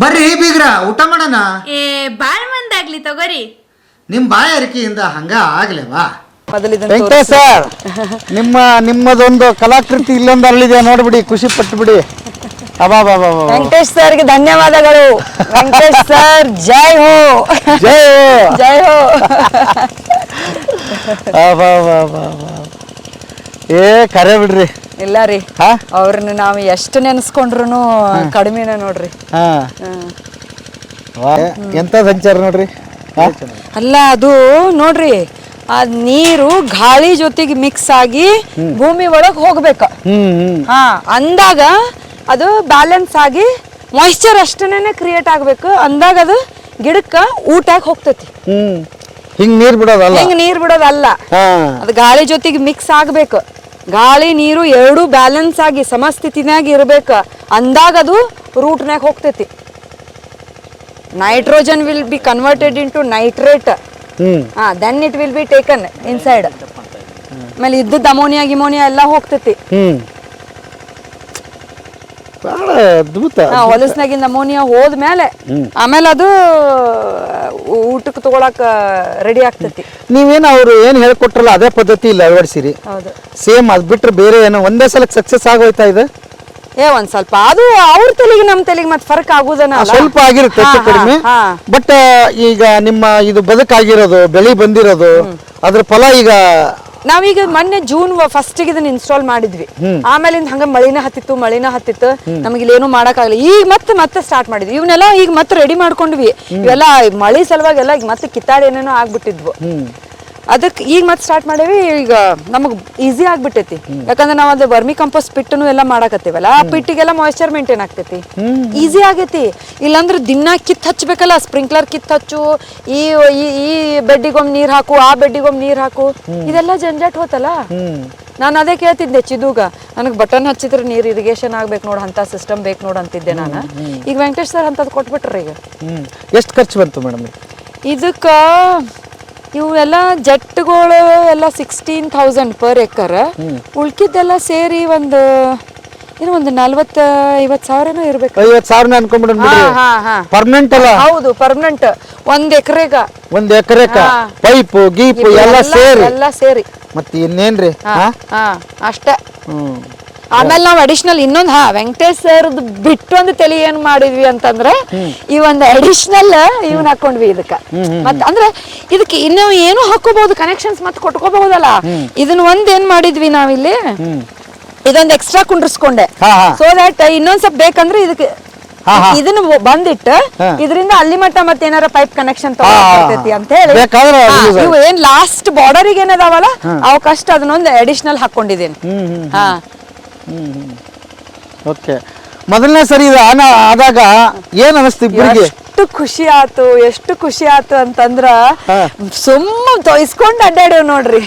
ಬರ್ರಿ ಬೀಗ್ರ ಊಟ ಮಾಡೋಣ. ಏ ಬಾಳ್ ಮಂದಾಗ್ಲಿ ತಗೋರಿ. ನಿಮ್ಮ ಬಾಯ ಅರಿಕೆಯಿಂದ ಹಂಗ ಆಗ್ಲೇವಾ? ವೆಂಕಟೇಶ್ ಸರ್ ನಿಮ್ಮ ನಿಮ್ಮದೊಂದು ಕಲಾಕೃತಿ ಇಲ್ಲೊಂದು ಅರಳಿದೆ ನೋಡ್ಬಿಡಿ ಖುಷಿ ಪಟ್ಬಿಡಿ. ಬಾ. ವೆಂಕಟೇಶ್ ಸರ್ಗೆ ಧನ್ಯವಾದಗಳು. ವೆಂಕಟೇಶ್ ಸರ್ ಜೈ ಹೋ. ಜೈ ಹೋ. ಜೈ ಹೋ. ಅಬಾ ಬಾ ಬಾ ಬಾ. ಏ ಕರೆ ಬಿಡ್ರಿ. ಇಲ್ಲ ರೀ. ಅವ್ರನ್ನ ನಾವು ಎಷ್ಟು ನೆನೆಸ್ಕೊಂಡ್ರು ಕಡಿಮೆನ ನೋಡ್ರಿ. ಎಂತ ಸಂಚಾರ ನೋಡ್ರಿ? ಅಲ್ಲ ಅದು ನೋಡ್ರಿ ಆ ನೀರು ಗಾಳಿ ಜೊತೆಗೆ ಮಿಕ್ಸ್ ಆಗಿ ಭೂಮಿ ಒಳಗ್ ಹೋಗ್ಬೇಕ. ಹಾ ಅಂದಾಗ ಅದು ಬ್ಯಾಲೆನ್ಸ್ ಆಗಿ ಮಾಯಿಶ್ಚರ್ ಅಷ್ಟನೇ ಕ್ರಿಯೇಟ್ ಆಗ್ಬೇಕು. ಅಂದಾಗ ಅದು ಗಿಡಕ್ಕ ಊಟ ಹೋಗ್ತೈತಿ. ಹಿಂಗ್ ನೀರ್ ಬಿಡೋದಲ್ಲ? ಹಿಂಗ್ ನೀರ್ ಬಿಡೋದಲ್ಲ. ಅದು ಗಾಳಿ ಜೊತೆಗೆ ಮಿಕ್ಸ್ ಆಗ್ಬೇಕು. ಗಾಳಿ ನೀರು ಎರಡೂ ಬ್ಯಾಲೆನ್ಸ್ ಆಗಿ ಸಮಸ್ಥಿತಿನಾಗ ಇರ್ಬೇಕು. ಅಂದಾಗ ಅದು ರೂಟ್ನಾಗ ಹೋಗ್ತೈತಿ. Nitrogen will be converted into nitrate hmm. ಹಾ then it will be taken inside ಆಮೇಲೆ ಇದ್ದದ್ದು ಅಮೋನಿಯಾ ಗಿಮೋನಿಯಾ ಎಲ್ಲ ಹೋಗ್ತೈತಿ. ಬಹಳ ಅದ್ಭುತ ಹೊಲಸ್ನಾಗಿಂದ ಅಮೋನಿಯಾ ಹೋದ್ಮೇಲೆ ಆಮೇಲೆ ಅದು ಊಟಕ್ಕೆ ತಗೊಳಕ ರೆಡಿ ಆಗ್ತೈತಿ. ನೀವೇನು ಅವ್ರು ಏನ್ ಹೇಳ್ಕೊಟ್ರಲ್ಲ ಅದೇ ಪದ್ಧತಿ ಇಲ್ಲ ಅಳವಡಿಸಿರಿ. ಸೇಮ್ ಅದ್ ಬಿಟ್ರೆ ಬೇರೆ ಏನೋ ಒಂದೇ ಸಲ ಸಕ್ಸಸ್ ಆಗೋಯ್ತಾ ಇದು? ಏ ಒಂದ್ ಸ್ವಲ್ಪ ಅದು ಅವ್ರ ತಲೆಗೆ ನಮ್ ತಲೆಗೆ ಮತ್ತೆ ಫರ್ಕ್ ಆಗುದನ ಸ್ವಲ್ಪ ಆಗಿರುತ್ತೆ ಕಡಿಮೆ. ಬಟ್ ಈಗ ನಿಮ್ಮ ಇದು ಬದುಕಾಗಿರೋದು ಬೆಳಿ ಬಂದಿರೋದು ಅದ್ರ ಫಲ ಈಗ ನಾವೀಗ ಮೊನ್ನೆ ಜೂನ್ ಫಸ್ಟ್ ಇದನ್ನ ಇನ್ಸ್ಟಾಲ್ ಮಾಡಿದ್ವಿ. ಆಮೇಲೆ ಹಂಗ ಮಳಿನ ಹತ್ತಿತ್ತು ಮಳಿನ ಹತ್ತಿತ್ತು. ನಮಗೆ ಏನು ಮಾಡಕ್ಕಾಗಲ್ಲ ಈಗ ಮತ್ತೆ ಮತ್ತೆ ಸ್ಟಾರ್ಟ್ ಮಾಡಿದ್ವಿ. ಇವನ್ನೆಲ್ಲ ಈಗ ಮತ್ತೆ ರೆಡಿ ಮಾಡ್ಕೊಂಡ್ವಿ. ಇವೆಲ್ಲ ಮಳಿ ಸಲುವಾಗಿ ಎಲ್ಲ ಈಗ ಮತ್ತೆ ಕಿತ್ತಾಡಿ ಏನೇನೋ ಆಗ್ಬಿಟ್ಟಿದ್ವು. ಅದಕ್ಕೆ ಈಗ ಮತ್ತೆ ಸ್ಟಾರ್ಟ್ ಮಾಡೇವಿ ಈಗ ನಮಗೆ ಈಸಿ ಆಗ್ಬಿಟ್ಟೈತಿ. ಯಾಕಂದ್ರೆ ನಾವು ಅದು ವರ್ಮಿ ಕಂಪೋಸ್ಟ್ ಪಿಟ್ಟನು ಎಲ್ಲ ಮಾಡಾಕತ್ತೀವಲ್ಲ ಆ ಪಿಟ್ಟಿಗೆಲ್ಲ ಮಾಯಿಶ್ಚರ್ ಮೇಂಟೈನ್ ಆಗ್ತೈತಿ. ಈಸಿ ಆಗೈತಿ. ಇಲ್ಲಾಂದ್ರೆ ದಿನ ಕಿತ್ ಹಚ್ಚಬೇಕಲ್ಲ ಸ್ಪ್ರಿಂಕ್ಲರ್ ಕಿತ್ ಹಚ್ಚು ಈ ಈ- ಬೆಡ್ಡಿಗೊಮ್ಮೆ ನೀರ್ ಹಾಕು ಆ ಬೆಡ್ಡಿಗೊಮ್ಮೆ ನೀರ್ ಹಾಕು ಇದೆಲ್ಲ ಜಂಜಾಟ್ ಹೋತಲ್ಲ? ನಾನು ಅದೇ ಕೇಳ್ತಿದ್ದೆ ಚಿದೂಗ ನನಗೆ ಬಟನ್ ಹಚ್ಚಿದ್ರೆ ನೀರು ಇರಿಗೇಷನ್ ಆಗ್ಬೇಕು ನೋಡು ಅಂತ ಸಿಸ್ಟಮ್ ಬೇಕು ನೋಡು ಅಂತಿದ್ದೆ ನಾನು. ಈಗ ವೆಂಕಟೇಶ್ ಸರ್ ಅಂತದ್ ಕೊಟ್ಬಿಟ್ರಿ ಈಗ. ಎಷ್ಟು ಖರ್ಚು ಬಂತು ಮೇಡಮ್ ಇದಕ್ಕ ಇವು ಎಲ್ಲ ಜಟ್ಗಳು ಎಲ್ಲ ಸಿಕ್ಸ್ಟೀನ್ ಥೌಸಂಡ್ ಪರ್ ಎಕರ್. ಉಳ್ಕಿದ್ದೆಲ್ಲ ಸೇರಿ ಒಂದು ಏನು ಒಂದು ನಲ್ವತ್ತ ಐವತ್ತು ಸಾವಿರನೂ ಇರ್ಬೇಕು. ಐವತ್ತು ಸಾವಿರ ಅನ್ಕೊಂಡ್ಬಿಡ ಹಾ ಹಾ ಹಾ. ಪರ್ಮನೆಂಟ್ ಅಲ್ಲ? ಹೌದು ಪರ್ಮನೆಂಟ್ ಒಂದ್ ಎಕರೆಗ. ಒಂದ್ ಎಕರೆಕ? ಪೈಪ್ ಗೀಪ್ ಎಲ್ಲ ಸೇರಿ? ಎಲ್ಲ ಸೇರಿ. ಮತ್ತೆ ಇನ್ನೇನ್ರಿ? ಅಷ್ಟೇ. ಹ್ಮ್. ಆಮೇಲೆ ನಾವು ಅಡಿಷನಲ್ ಇನ್ನೊಂದು ಹಾ ವೆಂಕಟೇಶ್ ಸರ್ ಬಿಟ್ಟು ಒಂದು ತಲೆ ಏನ್ ಮಾಡಿದ್ವಿ ಅಂತಂದ್ರೆ ಈ ಒಂದು ಅಡಿಷನಲ್ ಇವನ್ ಹಾಕೊಂಡ್ವಿ ಇದಕ್ಕ. ಮತ್ ಅಂದ್ರೆ ಇದಕ್ಕೆ ಇನ್ನು ಏನು ಹಾಕೋಬಹುದು ಕನೆಕ್ಷನ್ಸ್ ಮತ್ತೆ ಕೊಟ್ಕೋಬಹುದಲ್ಲ? ಇದನ್ನ ಒಂದ್ ಏನ್ ಮಾಡಿದ್ವಿ ನಾವಿಲ್ಲಿ? ಇದೊಂದು ಎಕ್ಸ್ಟ್ರಾ ಕುಂಡ್ರಿಸ್ಕೊಂಡೆ. ಸೊ ದಟ್ ಇನ್ನೊಂದ್ ಸ್ವಲ್ಪ ಬೇಕಂದ್ರೆ ಇದಕ್ಕೆ ಇದನ್ನ ಬಂದಿಟ್ಟ ಇದರಿಂದ ಅಲ್ಲಿ ಮಟ್ಟ ಮತ್ತೆ ಏನಾರ ಪೈಪ್ ಕನೆಕ್ಷನ್ ತಗೊಳ್ತೈತಿ ಅಂತ ಹೇಳಿ. ಇವು ಏನ್ ಲಾಸ್ಟ್ ಬಾರ್ಡರ್ ಏನದಾವಲ್ಲ ಅವಕ್ಕಷ್ಟ ಅದನ್ನೊಂದು ಅಡಿಷನಲ್ ಹಾಕೊಂಡಿದ್ದೀನಿ ಹಾ. ಓಕೆ ಮೊದಲನೇ ಸರಿ ಇದು ಆನ ಆದಾಗ ಏನ್ ಅನಿಸ್ತು ಇಬ್ಬರಿಗೆ ಎಷ್ಟು ಖುಷಿ ಆತು ಎಷ್ಟು ಖುಷಿ ಆತು ಅಂತಂದ್ರ ಸುಮ್ಮ ತೊಯ್ಸ್ಕೊಂಡ್ ಅಡ್ಡಾಡೇವ್ ನೋಡ್ರಿ.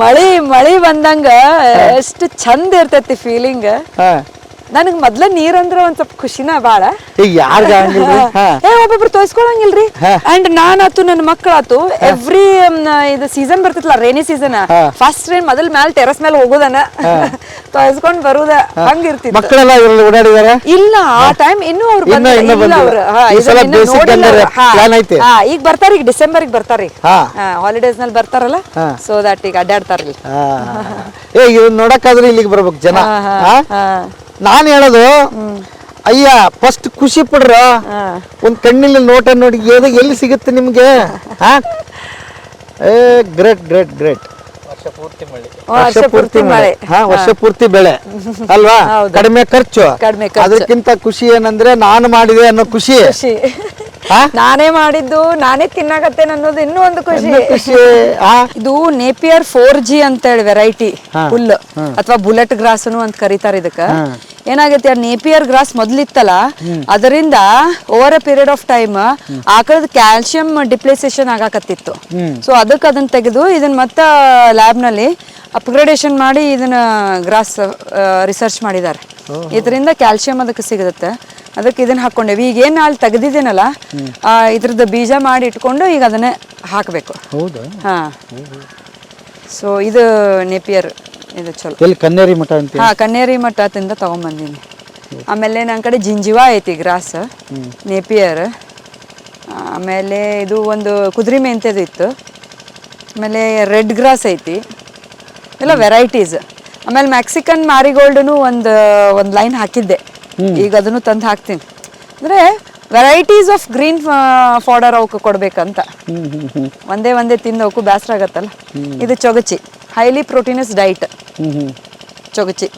ಮಳಿ ಮಳಿ ಬಂದಂಗ ಎಷ್ಟು ಚಂದ ಇರ್ತೈತಿ ಫೀಲಿಂಗ್ ನನಗ್ ಮೊದ್ಲ ನೀರಂದ್ರ ಒಂದ್ ಸ್ವಲ್ಪ ಖುಷಿನ ಬಾಳ. ಏ ಒಬ್ಬೊಬ್ರು ತೋರಿಸ್ಕೊಳಂಗಿಲ್ರಿ ಅಂಡ್ ನಾನಾತು ನನ್ನ ಮಕ್ಕಳಾತು ಎವ್ರಿ ಇದು ಸೀಸನ್ ಬರ್ತಿತ್ತಲ್ಲ ರೇನಿ ಸೀಸನ್ ಫಸ್ಟ್ ರೈನ್ ಮೊದಲ್ ಮ್ಯಾಲ್ ಟೆರಸ್ ಮೇಲೆ ಹೋಗೋದನ. ತೋರಿಸ್ಕೊಂಡ್ ಬರುದ ಹಂಗಿರ್ತಿತ್ತು. ಮಕ್ಕಳೆಲ್ಲ ಓಡಾಡಿದಾರೆ? ಇಲ್ಲ ಆ ಟೈಮ್ ಇನ್ನು ಅವ್ರು ಈಗ ಬಂದಿಲ್ಲ. ಈಗ. ಹಾ, ಈಗ ಬರ್ತಾರ ಈಗ ಡಿಸೆಂಬರ್ ಬರ್ತಾರಿ ಹಾ. ಹಾಲಿಡೇಸ್ನಲ್ಲಿ ಬರ್ತಾರಲ್ಲ. ಸೊ ದಟ್ ಈಗ ಅಡ್ಡಾಡ್ತಾರಲ್ಲ ಹಾ. ಏ ಇವ್ ನೋಡಕ್ಕಾದ್ರೆ ಇಲ್ಲಿಗೆ ಬರ್ಬೇಕು ಜನ. ಹಾ? ನಾನ್ ಹೇಳೋದು ಅಯ್ಯ ಫಸ್ಟ್ ಖುಷಿ ಪಡ್ರ ಒಂದ್ ಕಣ್ಣಿಲ್ಲಿ ನೋಟ ನೋಡಿ ಎಲ್ಲಿ ಸಿಗುತ್ತೆ ನಿಮ್ಗೆ? ಹಾ? ಏ ಗ್ರೇಟ್ ಗ್ರೇಟ್ ಗ್ರೇಟ್ ವರ್ಷ ಪೂರ್ತಿ ಮಳೆ. ಹಾ ವರ್ಷ ಪೂರ್ತಿ ಬೆಳೆ. ಅಲ್ವಾ? ಕಡಿಮೆ ಖರ್ಚು. ಅದಕ್ಕಿಂತ ಖುಷಿ ಏನಂದ್ರೆ ನಾನು ಮಾಡಿದೆ ಅನ್ನೋ ಖುಷಿ? ನಾನೇ ಮಾಡಿದ್ದು ನಾನೇ ತಿನ್ನಾಗತ್ತೇನೆ ಅನ್ನೋದು ಇನ್ನೂ ಒಂದು ಖುಷಿ. ಇದು ನೇಪಿಯರ್ ಫೋರ್ ಜಿ ಅಂತ ಹೇಳಿ ವೆರೈಟಿ ಫುಲ್ ಅಥವಾ ಬುಲೆಟ್ ಗ್ರಾಸ್ನು ಅಂತ ಕರೀತಾರೆ ಇದಕ್ಕ. ಏನಾಗೈತಿ ಆ ನೇಪಿಯರ್ ಗ್ರಾಸ್ ಮೊದ್ಲಿತ್ತಲ್ಲ ಅದರಿಂದ over a period of time ಆಕಳದ ಕ್ಯಾಲ್ಸಿಯಂ ಡಿಪ್ಲೇಸೇಷನ್ ಆಗಾಕತ್ತಿತ್ತು. ಸೊ ಅದಕ್ಕೆ ಅದನ್ನ ತೆಗೆದು ಇದನ್ನ ಮತ್ತೆ ಲ್ಯಾಬ್ನಲ್ಲಿ ಅಪ್ಗ್ರೇಡೇಷನ್ ಮಾಡಿ ಇದನ್ನ ಗ್ರಾಸ್ ರಿಸರ್ಚ್ ಮಾಡಿದ್ದಾರೆ. ಇದರಿಂದ ಕ್ಯಾಲ್ಸಿಯಂ ಅದಕ್ಕೆ ಸಿಗುತ್ತೆ. ಅದಕ್ಕೆ ಇದನ್ನ ಹಾಕೊಂಡೇವಿ ಈಗ ಏನ್ ಅಲ್ಲಿ ತೆಗೆದಿದ್ದೇನಲ್ಲ ಆ, ಇದ್ರದ್ದು ಬೀಜ ಮಾಡಿ ಇಟ್ಕೊಂಡು ಈಗ ಅದನ್ನೇ ಹಾಕಬೇಕು. ಹೌದಾ? ಹಾ. ಸೊ ಇದು ನೆಪಿಯರ್ ಇದು ಚಲೋ. ಎಲ್ಲಿ ಕನ್ನೇರಿ ಮಠ ಅಂತ ಹಾ ಕನ್ನೇರಿ ಮಠದಿಂದ ತಗೊಂಬಂದೀನಿ. ಆಮೇಲೆ ನನ್ನ ಕಡೆ ಜಿಂಜಿವಾ ಐತಿ ಗ್ರಾಸ್ ನೇಪಿಯರ್. ಆಮೇಲೆ ಇದು ಒಂದು ಕುದುರೆ ಮೆಂತ್ಯದ ಇತ್ತು. ಆಮೇಲೆ ರೆಡ್ ಗ್ರಾಸ್ ಐತಿ. ಎಲ್ಲ ವೆರೈಟೀಸ್. ಆಮೇಲೆ ಮೆಕ್ಸಿಕನ್ ಮಾರಿಗೋಲ್ಡ್ನು ಒಂದು ಒಂದು ಲೈನ್ ಹಾಕಿದ್ದೆ. ಈಗ ಅದನ್ನು ತಂದು ಹಾಕ್ತೀನಿ. ಅಂದರೆ ವೆರೈಟೀಸ್ ಆಫ್ ಗ್ರೀನ್ ಫಾಡರ್ ಅವಕ್ಕೆ ಕೊಡ್ಬೇಕಂತ. ಒಂದೇ ಒಂದೇ ತಿಂದವಕ್ಕೂ ಬೇಸರ ಆಗತ್ತಲ್ಲ? ಇದು ಚೊಗಚಿ. ಹೈಲಿ ಪ್ರೋಟೀನಸ್ ಡೈಟ್ ಚೊಗಚಿ.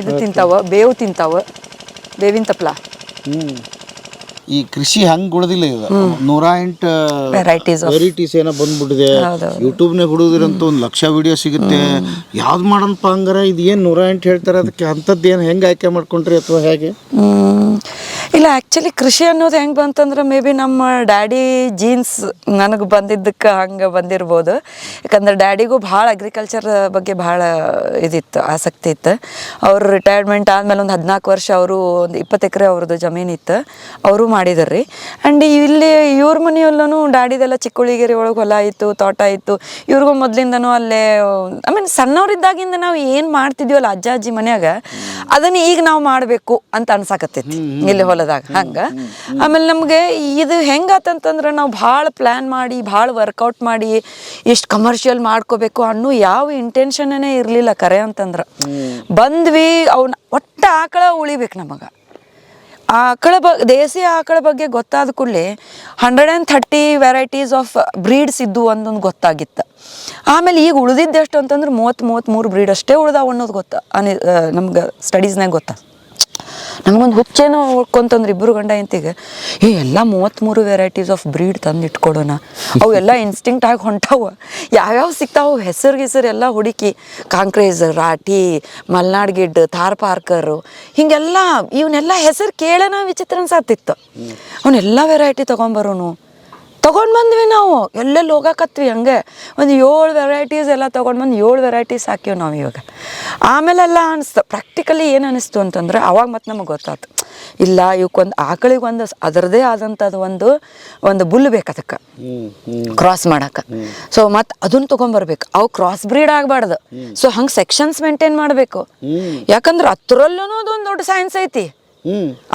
ಇದು ತಿಂತಾವ ಬೇವು ತಿಂತಾವ ಬೇವಿನ ತಪ್ಲ. ಈ ಕೃಷಿ ಹಂಗ್ ಉಳಿದಿಲ್ಲ ಈಗ ನೂರ ಎಂಟು Varieties of- ವೆರೈಟೀಸ್ ಏನೋ ಬಂದ್ಬಿಟ್ಟಿದೆ. ಯೂಟ್ಯೂಬ್ ಯೂಟ್ಯೂಬ್ನಾಗ ಹುಡುಗಿರಂತೂ ಒಂದು ಲಕ್ಷ ವಿಡಿಯೋ ಸಿಗುತ್ತೆ. ಯಾವ್ದು ಮಾಡಣಪ್ಪ ಹಂಗಾರ? ಇದು ಏನು ನೂರ ಎಂಟು ಹೇಳ್ತಾರೆ? ಅದಕ್ಕೆ ಅಂಥದ್ದು ಏನು ಹೆಂಗೆ ಆಯ್ಕೆ ಮಾಡ್ಕೊಂಡ್ರಿ ಅಥವಾ ಹೇಗೆ? ಹ್ಮ್. ಇಲ್ಲ ಆ್ಯಕ್ಚುಲಿ ಕೃಷಿ ಅನ್ನೋದು ಹೆಂಗೆ ಬಂತಂದ್ರೆ ಮೇ ಬಿ ನಮ್ಮ ಡ್ಯಾಡಿ ಜೀನ್ಸ್ ನನಗೆ ಬಂದಿದ್ದಕ್ಕೆ ಹಂಗೆ ಬಂದಿರ್ಬೋದು. ಯಾಕಂದ್ರೆ ಡ್ಯಾಡಿಗೂ ಭಾಳ ಅಗ್ರಿಕಲ್ಚರ್ ಬಗ್ಗೆ ಭಾಳ ಇದಿತ್ತು ಆಸಕ್ತಿ ಇತ್ತು. ಅವರು ರಿಟೈರ್ಮೆಂಟ್ ಆದಮೇಲೆ ಒಂದು ಹದಿನಾಲ್ಕು ವರ್ಷ ಅವರು ಒಂದು ಇಪ್ಪತ್ತು ಎಕರೆ ಅವ್ರದ್ದು ಜಮೀನಿತ್ತು. ಅವರು ಮಾಡಿದಾರೆ ರೀ ಆ್ಯಂಡ್ ಇಲ್ಲಿ ಇವ್ರ ಮನೆಯಲ್ಲೂ ಡ್ಯಾಡಿದೆಲ್ಲ ಚಿಕ್ಕುಳಿಗೆರೆ ಒಳಗೆ ಹೊಲ ಇತ್ತು ತೋಟ ಇತ್ತು. ಇವ್ರಿಗೂ ಮೊದಲಿಂದನೂ ಅಲ್ಲೇ ಐ ಮೀನ್ ಸಣ್ಣವ್ರಿದ್ದಾಗಿಂದ ನಾವು ಏನು ಮಾಡ್ತಿದ್ವಲ್ಲ ಅಜ್ಜ ಅಜ್ಜಿ ಮನ್ಯಾಗ ಅದನ್ನ ಈಗ ನಾವು ಮಾಡಬೇಕು ಅಂತ ಅನ್ಸಾಕತ್ತೈತಿ ಇಲ್ಲಿ ಹೊಲದಾಗ. ಹಂಗ? ಆಮೇಲೆ ನಮಗೆ ಇದು ಹೆಂಗಾತಂತಂದ್ರೆ ನಾವು ಭಾಳ ಪ್ಲ್ಯಾನ್ ಮಾಡಿ ಭಾಳ ವರ್ಕೌಟ್ ಮಾಡಿ ಎಷ್ಟು ಕಮರ್ಷಿಯಲ್ ಮಾಡ್ಕೋಬೇಕು ಅನ್ನೋ ಯಾವ ಇಂಟೆನ್ಷನ್ನೇ ಇರಲಿಲ್ಲ ಕರೆ ಅಂತಂದ್ರೆ. ಬಂದ್ವಿ ಅವನ್ನ ಒಟ್ಟ ಆಕಳ ಉಳಿಬೇಕು ನಮಗೆ. ಆಕಳ ಬ ದೇಸಿ ಆಕಳ ಬಗ್ಗೆ ಗೊತ್ತಾದ ಕೂಡಲೇ hundred and thirty varieties of breeds ಇದ್ದು ಅಂದೊಂದು ಗೊತ್ತಾಗಿತ್ತು. ಆಮೇಲೆ ಈಗ ಉಳಿದಿದ್ದೆಷ್ಟು ಅಂತಂದ್ರೆ ಮೂವತ್ತು ಮೂವತ್ತ್ಮೂರು ಬ್ರೀಡ್ ಅಷ್ಟೇ ಉಳ್ದಾವ ಅನ್ನೋದು ಗೊತ್ತಾ, ಅನಿ ನಮ್ಗೆ ಸ್ಟಡೀಸ್ನಾಗ ಗೊತ್ತಾ. ನಮಗೊಂದು ಹುಚ್ಚೇನೋ ಉಳ್ಕೊಂತಂದ್ರೆ ಇಬ್ಬರು ಗಂಡ ಎಂತಿಗೆ ಏ, ಎಲ್ಲ ಮೂವತ್ತ್ಮೂರು ವೆರೈಟೀಸ್ ಆಫ್ ಬ್ರೀಡ್ ತಂದು ಇಟ್ಕೊಡೋಣ ಅವು ಎಲ್ಲ ಇನ್ಸ್ಟಿಂಕ್ಟ್ ಆಗಿ ಹೊಂಟಾವ. ಯಾವ್ಯಾವ ಸಿಗ್ತಾವು? ಹೆಸರು, ಗಿಸರು ಎಲ್ಲ ಹುಡುಕಿ, ಕಾಂಕ್ರೇಜ್ ರಾಟಿ ಮಲ್ನಾಡ್ ಗಿಡ್, ಥಾರ್ ಪಾರ್ಕರು, ಹಿಂಗೆಲ್ಲ ಇವನ್ನೆಲ್ಲ ಹೆಸರು ಕೇಳೋಣ ವಿಚಿತ್ರ ಸಾತಿತ್ತು. ಅವನ್ನೆಲ್ಲ ವೆರೈಟಿ ತೊಗೊಂಬರೋನು. ತೊಗೊಂಡು ಬಂದ್ವಿ ನಾವು. ಎಲ್ಲೆಲ್ಲಿ ಹೋಗಾಕತ್ವಿ ಹಂಗೆ? ಒಂದು ಏಳು ವೆರೈಟೀಸ್ ಎಲ್ಲ ತೊಗೊಂಡು ಬಂದು ಏಳು ವೆರೈಟೀಸ್ ಹಾಕಿವಿ ನಾವು ಇವಾಗ. ಆಮೇಲೆಲ್ಲ ಅನಿಸ್ತು ಪ್ರಾಕ್ಟಿಕಲಿ ಏನು ಅನಿಸ್ತು ಅಂತಂದ್ರೆ ಅವಾಗ ಮತ್ತೆ ನಮಗೆ ಗೊತ್ತಾಯ್ತು ಇಲ್ಲ ಇವಕ್ಕೊಂದು ಆಕಳಿಗೆ ಒಂದು ಅದರದೇ ಆದಂಥದ್ದು ಒಂದು ಒಂದು ಬುಲ್ ಬೇಕು ಅದಕ್ಕೆ. ಕ್ರಾಸ್ ಮಾಡಕ್ಕೆ ಸೊ ಮತ್ತೆ ಅದನ್ನ ತೊಗೊಂಬರ್ಬೇಕು ಅವು ಕ್ರಾಸ್ ಬ್ರೀಡ್ ಆಗಬಾರ್ದು. ಸೊ ಹಂಗೆ ಸೆಕ್ಷನ್ಸ್ ಮೇಂಟೈನ್ ಮಾಡಬೇಕು. ಯಾಕಂದ್ರೆ ಅದರಲ್ಲೂ ಅದೊಂದು ದೊಡ್ಡ ಸೈನ್ಸ್ ಐತಿ.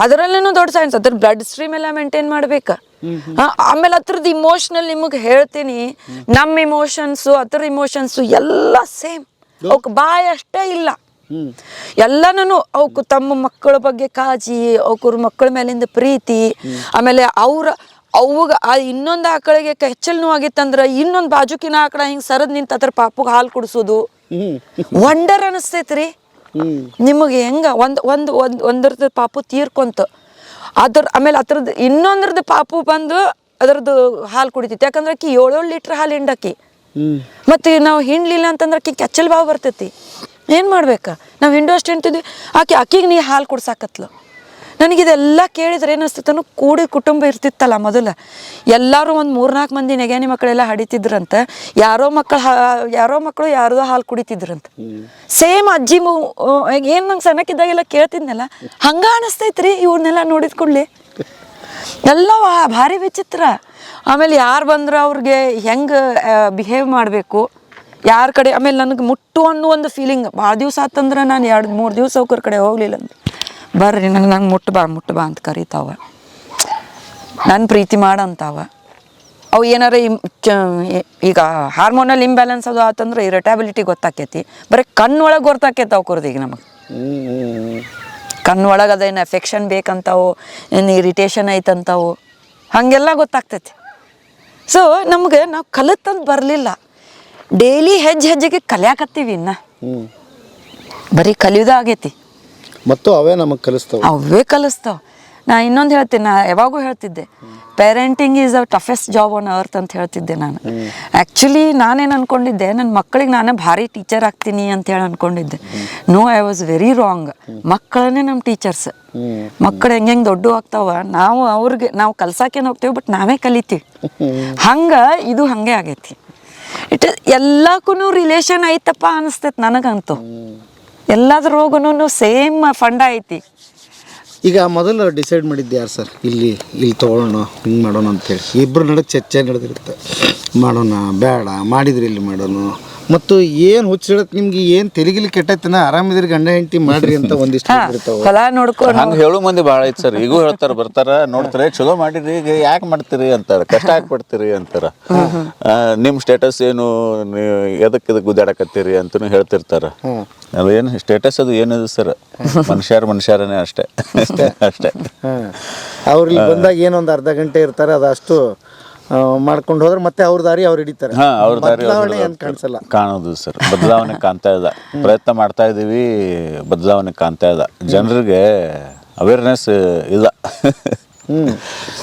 ಅದರಲ್ಲೂ ದೊಡ್ಡ ಸೈನ್ಸ್ ಅದ್ರ ಬ್ಲಡ್ ಸ್ಟ್ರೀಮ್ ಎಲ್ಲ ಮೇಂಟೈನ್ ಮಾಡ್ಬೇಕು. ಆಮೇಲೆ ಅದ್ರದ್ದು ಇಮೋಷನಲ್ ನಿಮಗೆ ಹೇಳ್ತೀನಿ. ನಮ್ಮ ಇಮೋಷನ್ಸು ಅದ್ರ ಇಮೋಷನ್ಸು ಎಲ್ಲ ಸೇಮ್ ಅವಕ್ಕೆ ಬಾಯ್ ಅಷ್ಟೇ ಇಲ್ಲ. ಎಲ್ಲನೂ ಅವಕ್ಕೆ ತಮ್ಮ ಮಕ್ಕಳ ಬಗ್ಗೆ ಕಾಳಜಿ ಅವ್ರ ಮಕ್ಕಳ ಮೇಲಿಂದ ಪ್ರೀತಿ ಆಮೇಲೆ ಅವ್ರ ಅವಾಗ ಆ ಇನ್ನೊಂದು ಆಕಳಿಗೆ ಕೆಚ್ಚಲ್ ಆಗಿತ್ತಂದ್ರ ಇನ್ನೊಂದು ಬಾಜುಕಿನ ಆಕಳ ಹಿಂಗೆ ಸರದ್ ನಿಂತ ಅದ್ರ ಪಾಪುಗೆ ಹಾಲು ಕುಡಿಸೋದು. ವಂಡರ್ ಅನಿಸ್ತೈತ್ರಿ. ನಿಮಗೆ ಹೆಂಗ ಒಂದು ಒಂದು ಒಂದು ಒಂದರದ ಪಾಪು ತೀರ್ಕೊಂತ. ಅದ್ರ ಆಮೇಲೆ ಅದ್ರದ್ದು ಇನ್ನೊಂದ್ರದ್ದು ಪಾಪು ಬಂದು ಅದರದ್ದು ಹಾಲು ಕುಡಿತಿತ್ತು. ಯಾಕಂದ್ರೆ ಆಕಿ ಏಳೇಳು ಲೀಟ್ರ್ ಹಾಲು ಹಿಂಡಾಕಿ ಮತ್ತೆ ನಾವು ಹಿಂಡ್ಲಿಲ್ಲ ಅಂತಂದ್ರೆ ಆಕಿ ಕೆಚ್ಚಲ್ ಬಾವು ಬರ್ತೈತಿ. ಏನು ಮಾಡ್ಬೇಕಾ? ನಾವು ಹಿಂಡು ಅಷ್ಟು ಹಿಂಡ್ತಿದ್ವಿ. ಆಕೆ ಅಕ್ಕಿಗೆ ನೀ ಹಾಲು ಕುಡ್ಸಾಕತ್ಲು. ನನಗಿದೆಲ್ಲ ಕೇಳಿದ್ರೆ ಏನಿಸ್ತಿತ್ತು ಕೂಡಿ ಕುಟುಂಬ ಇರ್ತಿತ್ತಲ್ಲ ಮೊದಲು. ಎಲ್ಲರೂ ಒಂದು ಮೂರ್ನಾಲ್ಕು ಮಂದಿ ನೆಗೆನಿ ಮಕ್ಕಳೆಲ್ಲ ಹಡಿತಿದ್ರಂತ. ಯಾರೋ ಮಕ್ಕಳು ಯಾರೋ ಮಕ್ಕಳು ಯಾರದೋ ಹಾಲು ಕುಡಿತಿದ್ರಂತ. ಸೇಮ್ ಅಜ್ಜಿ ಏನು ನಂಗೆ ಸಣ್ಣಕ್ಕಿದ್ದಾಗೆಲ್ಲ ಕೇಳ್ತಿದ್ನಲ್ಲ, ಹಂಗ ಅನಿಸ್ತೈತ್ರಿ ಇವ್ರನ್ನೆಲ್ಲ ನೋಡಿದ ಕೂಡಲೇ. ಎಲ್ಲ ಭಾರಿ ವಿಚಿತ್ರ. ಆಮೇಲೆ ಯಾರು ಬಂದ್ರೆ ಅವ್ರಿಗೆ ಹೆಂಗೆ ಬಿಹೇವ್ ಮಾಡಬೇಕು. ಯಾರ ಕಡೆ, ಆಮೇಲೆ ನನಗೆ ಮುಟ್ಟು ಅನ್ನೋ ಒಂದು ಫೀಲಿಂಗ್ ಭಾಳ ದಿವಸ ಆತಂದ್ರೆ ನಾನು ಎರಡು, ಮೂರು ದಿವಸ ಅವ್ರ ಕಡೆ ಹೋಗ್ಲಿಲ್ಲ ಅಂದ್ರೆ ಬರ್ರಿ, ನಂಗೆ ನಂಗೆ ಮುಟ್ಟು ಬಾ ಮುಟ್ಟು ಬಾ ಅಂತ ಕರಿತಾವ. ನನ್ನ ಪ್ರೀತಿ ಮಾಡಂತಾವ. ಅವು ಏನಾರ ಈಗ ಹಾರ್ಮೋನಲ್ ಇಂಬ್ಯಾಲೆನ್ಸ್ ಅದು ಆತಂದ್ರೆ ಇರಿಟಬಿಲಿಟಿ ಗೊತ್ತಾಕೈತಿ. ಬರೀ ಕಣ್ಣೊಳಗೆ ಗೊತ್ತಾಕೈತೆ ಕುರ್ದು ಈಗ ನಮಗೆ. ಕಣ್ಣೊಳಗೆ ಅದೇನು ಎಫೆಕ್ಷನ್ ಬೇಕಂತಾವು, ಏನು ಇರಿಟೇಷನ್ ಐತಂತಾವು, ಹಾಗೆಲ್ಲ ಗೊತ್ತಾಗ್ತೈತಿ. ಸೊ ನಮ್ಗೆ ನಾವು ಕಲಿತಂದು ಬರಲಿಲ್ಲ. ಡೈಲಿ ಹೆಜ್ಜೆ ಹೆಜ್ಜೆಗೆ ಕಲಿಯಾಕತ್ತೀವಿ ಇನ್ನ. ಬರೀ ಕಲಿಯೋದು ಆಗೈತಿ. ಮತ್ತು ಅವೇ ನಮಗೆ ಕಲಿಸ್ತಾವೆ. ಅವೇ ಕಲಿಸ್ತಾವ. ನಾ ಇನ್ನೊಂದು ಹೇಳ್ತೀನಿ, ನಾ ಯಾವಾಗೂ ಹೇಳ್ತಿದ್ದೆ parenting is a toughest job on earth ಅಂತ ಹೇಳ್ತಿದ್ದೆ ನಾನು. ಆ್ಯಕ್ಚುಲಿ ನಾನೇನು ಅನ್ಕೊಂಡಿದ್ದೆ ನನ್ನ ಮಕ್ಕಳಿಗೆ ನಾನೇ ಭಾರಿ ಟೀಚರ್ ಆಗ್ತೀನಿ ಅಂತ ಹೇಳಿ ಅನ್ಕೊಂಡಿದ್ದೆ. No I was very wrong ಮಕ್ಕಳನ್ನೇ ನಮ್ಮ ಟೀಚರ್ಸ್ ಮಕ್ಕಳು ಹೆಂಗೆ ಹೆಂಗೆ ದೊಡ್ಡ ಆಗ್ತಾವ, ನಾವು ಅವ್ರಿಗೆ, ನಾವು ಕಲ್ಸಾಕೇನು ಹೋಗ್ತೀವಿ ಬಟ್ ನಾವೇ ಕಲಿತೀವಿ. ಹಂಗೆ ಇದು ಹಂಗೆ ಆಗೈತಿ. ಇಟ್ ಎಲ್ಲಕ್ಕೂ ರಿಲೇಷನ್ ಐತಪ್ಪ ಅನಿಸ್ತೈತೆ ನನಗಂತೂ. ಎಲ್ಲದ್ರೋಗನು ಸೇಮ್ ಫಂಡ ಐತಿ. ಈಗ ಮೊದಲು ಡಿಸೈಡ್ ಮಾಡಿದ್ದು ಯಾರು ಸರ್? ಇಲ್ಲಿ ಇಲ್ಲಿ ತೊಗೊಳ್ಳೋಣ, ಹಿಂಗೆ ಮಾಡೋಣ ಅಂತೇಳಿ. ಇಬ್ಬರು ನಡುವೆ ಚರ್ಚೆ ನಡೆದಿರುತ್ತೆ. ಮಾಡೋಣ, ಬೇಡ, ಮಾಡಿದ್ರೆ ಇಲ್ಲಿ ಮಾಡೋಣ. ಮತ್ತು ಏನ್ ಹುಚ್ಚಿಡತ್ ನಿಮ್ಗೆ ಏನ್ ತೆಲಿಗಿಲಿ ಕೆಟ್ಟೈತನ? ಆರಾಮಿದ್ರಿ ಗಂಡ ಹೆಂಡತಿ ಮಾಡ್ರಿ ಅಂತ ಒಂದಿಷ್ಟು ಇರ್ತಾವ ಹೊಲ ನೋಡ್ಕೊಂಡು ಹಂಗ ಹೇಳು ಮಂದಿ ಭಾಳ ಐತಿ ಸರ್. ಈಗೂ ಹೇಳ್ತಾರ ಬರ್ತಾರ ನೋಡ್ತಾರೆ ಚಲೋ ಮಾಡಿರಿ ಈಗ ಯಾಕೆ ಮಾಡ್ತೀರಿ? ಅಂತಾರ. ಕಷ್ಟ ಹಾಕ್ಬಿಡ್ತೀರಿ ಅಂತಾರ. ಆ, ನಿಮ್ ಸ್ಟೇಟಸ್ ಏನು? ನೀವು ಎದಕ್ಕೆ ಇದಕ್ ಗುದ್ದಾಡಕತ್ತೀರಿ ಅಂತನೂ ಹೇಳ್ತಿರ್ತಾರ. ಅದೇನು ಸ್ಟೇಟಸ್ ಅದು ಏನಿದೆ ಸರ್? ಮನುಷ್ಯರ ಮನುಷ್ಯರನೇ ಅಷ್ಟೇ. ಅಷ್ಟೇ. ಅವ್ರಿಗೆ ಬಂದಾಗ ಏನೊಂದ್ ಅರ್ಧ ಗಂಟೆ ಇರ್ತಾರೆ ಅದಷ್ಟು ಮಾಡ್ಕೊಂಡು ಹೋದ್ರೆ ಮತ್ತೆ ಅವ್ರ ದಾರಿ ಅವ್ರು ಹಿಡಿತಾರೆ. ಹಾ ಅವ್ರ ದಾರಿ ಬದಲಾವಣೆ ಹಿಡ್ದು ಏನ್ ಕಾಣಿಸಲ್ಲ. ಕಾಣೋದು ಸರ್. ಬದಲಾವಣೆ ಕಾಣ್ತಾ ಇದೆ. ಪ್ರಯತ್ನ ಮಾಡ್ತಾ ಇದೀವಿ ಬದಲಾವಣೆ ಕಾಣ್ತಾ ಇದೆ. ಜನರಿಗೆ ಅವೇರ್ನೆಸ್ ಇಲ್ಲ. ಹ್ಮ್.